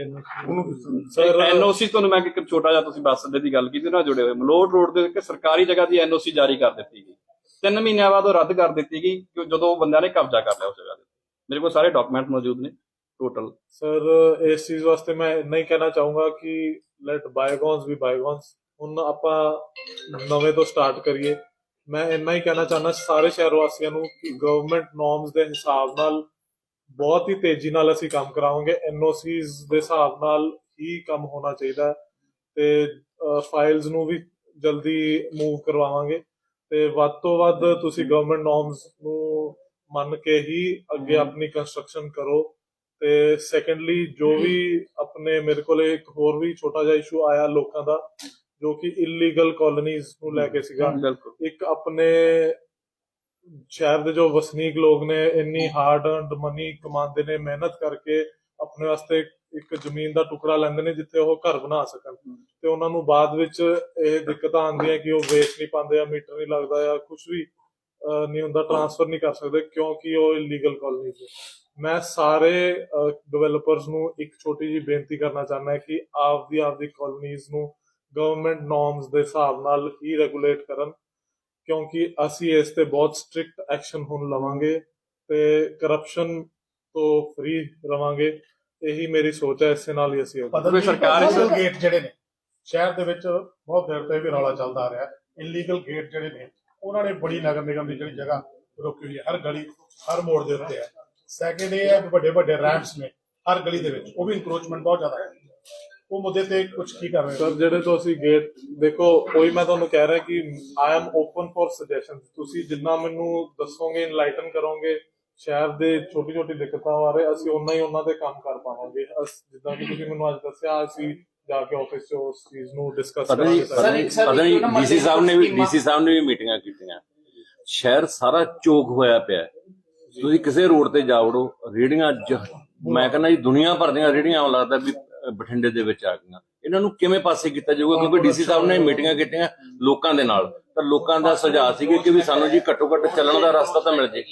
ਸਰ ਐਨਓਸੀ ਤੁਹਾਨੂੰ ਮੈਂ ਇੱਕ ਛੋਟਾ ਜਿਹਾ ਤੁਸੀਂ ਬੱਸ ਅੱਡੇ ਦੀ ਗੱਲ ਕੀਤੀ ਨਾਲ ਜੁੜੇ ਹੋਏ ਮਲੋਟ ਰੋਡ ਦੇ ਇੱਕ ਸਰਕਾਰੀ ਜਗ੍ਹਾ ਦੀ ਐਨਓਸੀ ਜਾਰੀ ਕਰ ਦਿੱਤੀ ਗਈ। ਤਿੰਨ ਮਹੀਨਿਆਂ ਬਾਅਦ ਉਹ ਰੱਦ ਕਰ ਦਿੱਤੀ ਗਈ ਕਿ ਜਦੋਂ ਉਹ ਬੰਦਿਆਂ ਨੇ ਕਬਜ਼ਾ ਕਰ ਲਿਆ ਉਸ ਜਗ੍ਹਾ ਦੇ ਮੇਰੇ ਕੋਲ ਸਾਰੇ ਡਾਕੂਮੈਂਟ ਮੌਜੂਦ ਨੇ ਟੋਟਲ ਸਰ ਇਸ ਚੀਜ਼ ਵਾਸਤੇ ਮੈਂ ਇੰਨਾ ਹੀ ਕਹਿਣਾ ਚਾਹੂੰਗਾ ਕਿ ਲੈਟ ਬਾਇਗੋਨਸ ਵੀ ਬਾਇਗੋਨਸ ਹੁਣ ਆਪਾਂ ਨਵੇਂ ਤੋਂ ਸਟਾਰਟ ਕਰੀਏ। ਮੈਂ ਇੰਨਾ ਹੀ ਕਹਿਣਾ ਚਾਹੁੰਦਾ ਸਾਰੇ ਸ਼ਹਿਰ ਵਾਸੀਆਂ ਨੂੰ ਕਿ ਗਵਰਨਮੈਂਟ ਨੋਰਮਸ ਦੇ ਹਿਸਾਬ ਨਾਲ ਬਹੁਤ ਹੀ ਤੇਜ਼ੀ ਨਾਲ ਅਸੀਂ ਕੰਮ ਕਰਾਵਾਂਗੇ। ਐਨਓਸੀਜ਼ ਦੇ ਹਿਸਾਬ ਨਾਲ ਹੀ ਕੰਮ ਹੋਣਾ ਚਾਹੀਦਾ ਤੇ ਫਾਈਲਸ ਨੂੰ ਵੀ ਜਲਦੀ ਮੂਵ ਕਰਵਾਵਾਂਗੇ ਤੇ ਵੱਧ ਤੋਂ ਵੱਧ ਤੁਸੀਂ ਗਵਰਨਮੈਂਟ ਨੋਰਮਸ ਨੂੰ ਮੰਨ ਕੇ ਹੀ ਅੱਗੇ ਆਪਣੀ ਕੰਸਟਰਕਸ਼ਨ ਕਰੋ ਤੇ ਸੈਕੰਡਲੀ ਜੋ ਵੀ ਆਪਣੇ ਮੇਰੇ ਕੋਲ ਇੱਕ ਹੋਰ ਵੀ ਛੋਟਾ ਜਿਹਾ ਇਸ਼ੂ ਆਇਆ ਲੋਕਾਂ ਦਾ ਜੋ ਕਿ ਇਲੀਗਲ ਕਾਲੋਨੀਜ਼ ਨੂੰ ਲੈ ਕੇ ਸੀਗਾ। ਇੱਕ ਆਪਣੇ ਸ਼ਹਿਰ ਦੇ ਜੋ ਵਸਨੀਕ ਲੋਕ ਨੇ ਇੰਨੀ ਹਾਰਡ ਅਰਨਡ ਮਨੀ ਕਮਾਉਂਦੇ ਨੇ ਮਿਹਨਤ ਕਰਕੇ ਆਪਣੇ ਵਾਸਤੇ ਇੱਕ ਜ਼ਮੀਨ ਦਾ ਟੁਕੜਾ ਲੈਂਦੇ ਨੇ ਜਿੱਥੇ ਉਹ ਘਰ ਬਣਾ ਸਕਣ। ਤੇ ਉਹਨਾਂ ਨੂੰ ਬਾਅਦ ਵਿੱਚ ਇਹ ਦਿੱਕਤਾਂ ਆਉਂਦੀਆਂ ਕਿ ਉਹ ਵੇਚ ਨਹੀਂ ਪਾਉਂਦੇ ਆ ਮੀਟਰ ਨਹੀਂ ਲੱਗਦਾ ਜਾਂ ਕੁਝ ਵੀ ਨਹੀਂ ਹੁੰਦਾ ਟ੍ਰਾਂਸਫਰ ਨਹੀਂ ਕਰ ਸਕਦੇ ਕਿਉਂਕਿ ਉਹ ਇਲੀਗਲ ਕਾਲੋਨੀਜ਼ ਨੇ। ਮੈਂ ਸਾਰੇ ਡਿਵੈਲਪਰਸ ਨੂੰ ਇੱਕ ਛੋਟੀ ਜੀ ਬੇਨਤੀ ਕਰਨਾ ਚਾਹੁੰਦਾ ਕਿ ਆਪਦੀ ਆਪਦੀ ਕਾਲੋਨੀਜ਼ ਨੂੰ ਗਵਰਨਮੈਂਟ ਨੋਰਮਸ ਦੇ ਹਿਸਾਬ ਨਾਲ ਹੀ ਰੈਗੂਲੇਟ ਕਰਨ। ਕਿਉਂਕਿ ਅਸੀਂ ਇਸ ਤੇ ਬਹੁਤ ਸਟ੍ਰਿਕਟ ਐਕਸ਼ਨ ਹੁਣ ਲਵਾਂਗੇ ਤੇ ਕਰਪਸ਼ਨ ਤੋਂ ਫ੍ਰੀ ਰਵਾਂਗੇ ਇਹੀ ਮੇਰੀ ਸੋਚ ਹੈ ਇਸੇ ਨਾਲ ਹੀ ਅਸੀਂ ਕੋਈ ਸਰਕਾਰ ਇਸ- ਇਲੀਗਲ ਗੇਟ ਜਿਹੜੇ ਨੇ ਸ਼ਹਿਰ ਦੇ ਵਿੱਚ ਬਹੁਤ ਦੇਰ ਤੋਂ ਇਹ ਵੀ ਰੌਲਾ ਚੱਲਦਾ ਆ ਰਿਹਾ ਇਲੀਗਲ ਗੇਟ ਜਿਹੜੇ ਨੇ ਉਹਨਾਂ ਨੇ ਬੜੀ ਨਗਰ ਨਿਗਮ ਦੀ ਜਿਹੜੀ ਜਗ੍ਹਾ ਰੋਕੀ ਹੋਈ ਹੈ ਹਰ ਗਲੀ ਹਰ ਮੋੜ ਦੇ ਉੱਤੇ ਹੈ। ਸੈਕਿੰਡ ਇਹ ਹੈ ਵੱਡੇ ਵੱਡੇ ਰੈਂਪਸ ਨੇ ਹਰ ਗਲੀ ਦੇ ਵਿੱਚ ਉਹ ਵੀ ਇਨਕਰੋਚਮੈਂਟ ਬਹੁਤ ਜ਼ਿਆਦਾ ਹੈ। ਉਹ ਮੁੱਦੇ ਤੇ ਕੁਝ ਕੀ ਕਰ ਰਹੇ ਸਰ ਜਿਹੜੇ ਤੋਂ ਅਸੀਂ ਗੇਟ ਦੇਖੋ ਕੋਈ ਮੈਂ ਤੁਹਾਨੂੰ ਕਹਿ ਰਿਹਾ ਕਿ I am open for suggestion ਤੁਸੀਂ ਜਿੰਨਾ ਮੈਨੂੰ ਦੱਸੋਗੇ ਇਨਲਾਈਟਨ ਕਰੋਗੇ ਸ਼ਹਿਰ ਦੇ ਛੋਟੀ ਛੋਟੀ ਦਿੱਕਤਾਂ ਬਾਰੇ ਅਸੀਂ ਉਹਨਾਂ ਹੀ ਉਹਨਾਂ ਤੇ ਕੰਮ ਕਰ ਪਾਵਾਂਗੇ। ਅਸ- ਜਿੱਦਾਂ ਕਿ ਤੁਸੀਂ ਮੈਨੂੰ ਅੱਜ ਦੱਸਿਆ ਅਸੀਂ ਜਾ ਕੇ ਆਫਿਸ 'ਚ ਉਸ ਚੀਜ਼ ਨੂੰ ਡਿਸਕਸ ਸਰ, ਪਤਾ ਨਹੀਂ ਨਾ ਡੀਸੀ ਸਾਹਿਬ ਨੇ ਵੀ ਡੀਸੀ ਸਾਹਿਬ ਨੇ ਵੀ ਮੀਟਿੰਗਾਂ ਕੀਤੀਆਂ। ਸ਼ਹਿਰ ਸਾਰਾ ਚੋਕ ਹੋਇਆ ਪਿਆ ਹੈ। ਤੁਸੀਂ ਕਿਸੇ ਰੋਡ ਤੇ ਜਾਵੜੋ ਰੇੜੀਆਂ ਜ- ਮੈਂ ਕਹਿੰਦਾ ਜੀ ਦੁਨੀਆ ਭਰ ਦੀਆਂ ਰੇੜੀਆਂ ਆਉਂ ਲੱਗਦਾ ਵੀ ਬਠਿੰਡੇ ਦੇ ਵਿੱਚ ਆ ਗਈਆਂ। ਇਹਨਾਂ ਨੂੰ ਕਿਵੇਂ ਪਾਸੇ ਕੀਤਾ ਜਾਊਗਾ? ਕਿਉਂਕਿ ਡੀਸੀ ਸਾਹਿਬ ਨੇ ਮੀਟਿੰਗਾਂ ਕੀਤੀਆਂ ਲੋਕਾਂ ਦੇ ਨਾਲ। ਤਾਂ ਲੋਕਾਂ ਦਾ ਸੁਝਾਅ ਸੀਗਾ ਕਿ ਵੀ ਸਾਨੂੰ ਜੀ ਘੱਟੋ ਘੱਟ ਚੱਲਣ ਦਾ ਰਸਤਾ ਤਾਂ ਮਿਲ ਜੇ।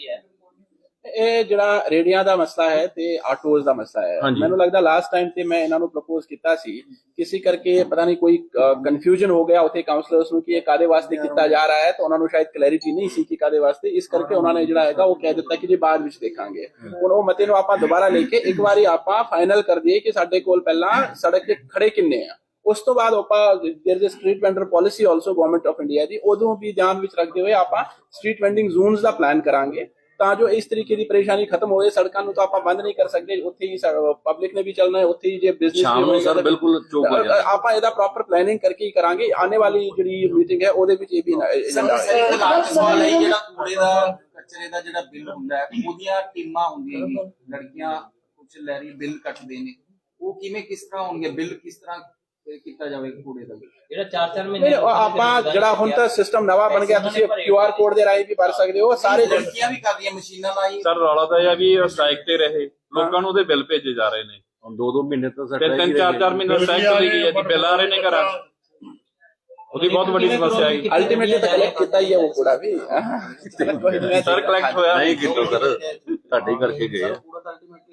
ਇਹ ਜਿਹੜਾ ਰੇੜੀਆਂ ਦਾ ਮਸਲਾ ਹੈ ਤੇ ਆਟੋਜ਼ ਦਾ ਮਸਲਾ ਹੈ। ਮੈਨੂੰ ਲੱਗਦਾ ਲਾਸਟ ਟਾਈਮ ਤੇ ਮੈਂ ਇਹਨਾਂ ਨੂੰ ਪ੍ਰਪੋਜ਼ ਕੀਤਾ ਸੀ। ਕਿਸੇ ਕਰਕੇ ਪਤਾ ਨਹੀਂ ਕੋਈ ਕਨਫਿਊਜ਼ਨ ਹੋ ਗਿਆ ਉੱਥੇ ਕਾਉਂਸਲਰਸ ਨੂੰ ਕਿ ਇਹ ਕਾਦੇ ਵਾਸਤੇ ਕੀਤਾ ਜਾ ਰਿਹਾ ਹੈ ਤਾਂ ਉਹਨਾਂ ਨੂੰ ਸ਼ਾਇਦ ਕਲੈਰਿਟੀ ਨਹੀਂ ਸੀ ਕਿ ਕਾਦੇ ਵਾਸਤੇ। ਇਸ ਕਰਕੇ ਉਹਨਾਂ ਨੇ ਜਿਹੜਾ ਹੈਗਾ ਉਹ ਕਹਿ ਦਿੱਤਾ ਕਿ ਜੀ ਬਾਅਦ ਵਿੱਚ ਦੇਖਾਂਗੇ। ਹੁਣ ਉਹ ਮਤੇ ਨੂੰ ਆਪਾਂ ਦੁਬਾਰਾ ਲੈ ਕੇ ਇੱਕ ਵਾਰੀ ਆਪਾਂ ਫਾਈਨਲ ਕਰ ਦਈਏ ਕਿ ਸਾਡੇ ਕੋਲ ਪਹਿਲਾਂ ਸੜਕ ਤੇ ਖੜੇ ਕਿੰਨੇ ਆ। ਉਸ ਤੋਂ ਬਾਅਦ ਆਪਾਂ there is street vendor policy also government of India ਦੀ ਉਦੋਂ ਵੀ ਧਿਆਨ ਵਿੱਚ ਰੱਖਦੇ ਹੋਏ ਆਪਾਂ ਸਟਰੀਟ ਵੈਂਡਿੰਗ ਜ਼ੋਨਸ ਦਾ ਪਲਾਨ ਕਰਾਂਗੇ। ਤਾਂ ਜੋ ਇਸ ਤਰੀਕੇ ਦੀ ਪਰੇਸ਼ਾਨੀ ਖਤਮ ਹੋਏ ਸੜਕਾਂ ਨੂੰ ਤਾਂ ਆਪਾਂ ਬੰਦ ਨਹੀਂ ਕਰ ਸਕਦੇ ਉੱਥੇ ਹੀ ਪਬਲਿਕ ਨੇ ਵੀ ਚੱਲਣਾ ਹੈ ਉੱਥੇ ਹੀ ਜੇ ਬਿਜ਼ਨਸ ਸ਼ਾਮ ਨੂੰ ਸਰ ਬਿਲਕੁਲ ਚੌਕ ਹੋ ਜਾਂਦਾ ਆਪਾਂ ਇਹਦਾ ਪ੍ਰੋਪਰ ਪਲੈਨਿੰਗ ਕਰਕੇ ਹੀ ਕਰਾਂਗੇ। ਆਉਣੇ ਵਾਲੀ ਜਿਹੜੀ ਮੀਟਿੰਗ ਹੈ ਉਹਦੇ ਵਿੱਚ ਇਹ ਵੀ ਏਜੰਡਾ ਇੱਕ ਲਾਸਟ ਸਵਾਲ ਹੈ ਜਿਹੜਾ ਕੂੜੇ ਦਾ ਕਚਰੇ ਦਾ ਜਿਹੜਾ ਬਿੱਲ ਹੁੰਦਾ ਹੈ ਉਹਦੀਆਂ ਟੀਮਾਂ ਹੁੰਦੀਆਂ ਨੇ ਲੜਕੀਆਂ ਕੁਝ ਲਹਿਰੀ ਬਿੱਲ ਕੱਟਦੇ ਨੇ। ਉਹ ਕਿਵੇਂ ਕਿਸ ਤਰ੍ਹਾਂ ਹੋਣਗੇ? ਬਿੱਲ ਕਿਸ ਤਰ੍ਹਾਂ ਕੀਤਾ ਜਾਵੇ ਕੂੜੇ ਦਾ। ਜਿਹੜਾ 4-4 ਮਹੀਨੇ ਨਹੀਂ, ਆਪਾਂ ਜਿਹੜਾ ਹੁਣ ਤਾਂ ਸਿਸਟਮ ਨਵਾਂ ਬਣ ਗਿਆ ਤੁਸੀਂ ਕਿਊਆਰ ਕੋਡ ਦੇ ਰਾਹੀਂ ਵੀ ਭਰ ਸਕਦੇ ਹੋ ਸਾਰੇ ਲੜਕੀਆਂ ਵੀ ਕਰਦੀਆਂ ਮਸ਼ੀਨਾਂ ਨਾਲ ਹੀ ਸਰ ਰੌਲਾ ਤਾਂ ਇਹ ਆ ਵੀ ਸਟ੍ਰਾਈਕ ਤੇ ਰਹੇ। ਲੋਕਾਂ ਨੂੰ ਉਹਦੇ ਬਿੱਲ ਭੇਜੇ ਜਾ ਰਹੇ ਨੇ। ਹੁਣ ਦੋ ਦੋ ਮਹੀਨੇ ਤਾਂ ਤਿੰਨ ਤਿੰਨ ਚਾਰ ਚਾਰ ਮਹੀਨੇ ਸਟ੍ਰਾਈਕ ਚੱਲੀ ਗਈ ਹੈ ਜੀ ਬਿੱਲ ਆ ਰਹੇ ਨੇ ਘਰਾਂ। ਉਹਦੀ ਬਹੁਤ ਵੱਡੀ ਸਮੱਸਿਆ ਹੈ ਅਲਟੀਮੇਟਲੀ ਤਾਂ ਕਲੈਕਟ ਕੀਤਾ ਹੀ ਹੈ ਉਹ ਕੂੜਾ ਵੀ। ਸਰ collect ਹੋਇਆ ਨਹੀਂ ਕੀਤਾ ਸਰ ਤੁਹਾਡੇ ਕਰਕੇ ਗਏ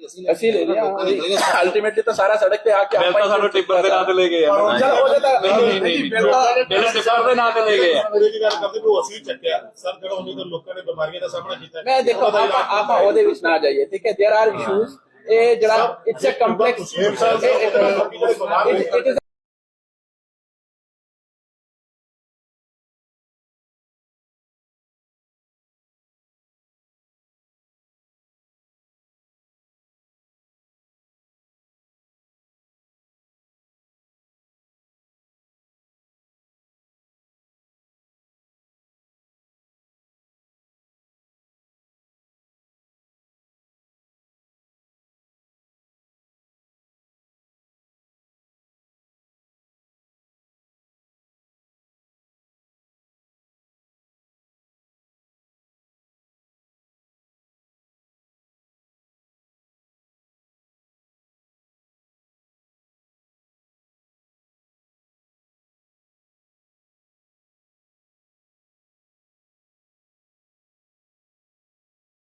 ਆ ਪੂਰਾ ਤਾਂ ultimately ਅਸੀਂ ਲੈ ਅਸੀਂ ਲੈ ਲਿਆ ਅਲਟੀਮੇਟਲੀ ਤਾਂ ਸਾਰਾ ਸੜਕ ਤੇ ਆ ਕੇ ਬਿੱਲ ਤਾਂ ਸਾਨੂੰ ਟਿੱਪਰ ਦੇ ਨਾਂ ਤੇ ਲੈ ਗਏ ਆ ਚਲ ਉਹਦੇ ਤਾਂ ਨਹੀਂ ਨਹੀਂ ਬਿੱਲ ਬਿੱਲ ਟਿੱਪਰ ਦੇ ਨਾਂ ਤੇ ਲੈ ਗਏ ਆ ਪੂਰੇ ਦੀ ਗੱਲ ਕਰਦੇ ਵੀ ਉਹ ਅਸੀਂ ਚੱਕਿਆ ਸਰ ਜਿਹੜਾ ਉਹਨੇ ਤਾਂ ਲੋਕਾਂ ਨੇ ਬਿਮਾਰੀਆਂ ਦਾ ਸਾਹਮਣਾ ਕੀਤਾ ਮੈਂ ਦੇਖੋ ਆਪਾਂ ਆਪਾਂ ਉਹਦੇ ਵਿੱਚ ਨਾ ਜਾਈਏ ਠੀਕ ਹੈ देयर आर इश्यूज ਇਹ ਜਿਹੜਾ ਇਟਸ ਅ ਕੰਪਲੈਕਸ ਇੱਕ ਸਾਲ ਤੋਂ ਜਿਹੜੇ ਬਿਮਾਰ ਹੋਏ ਇਟ ਇਜ਼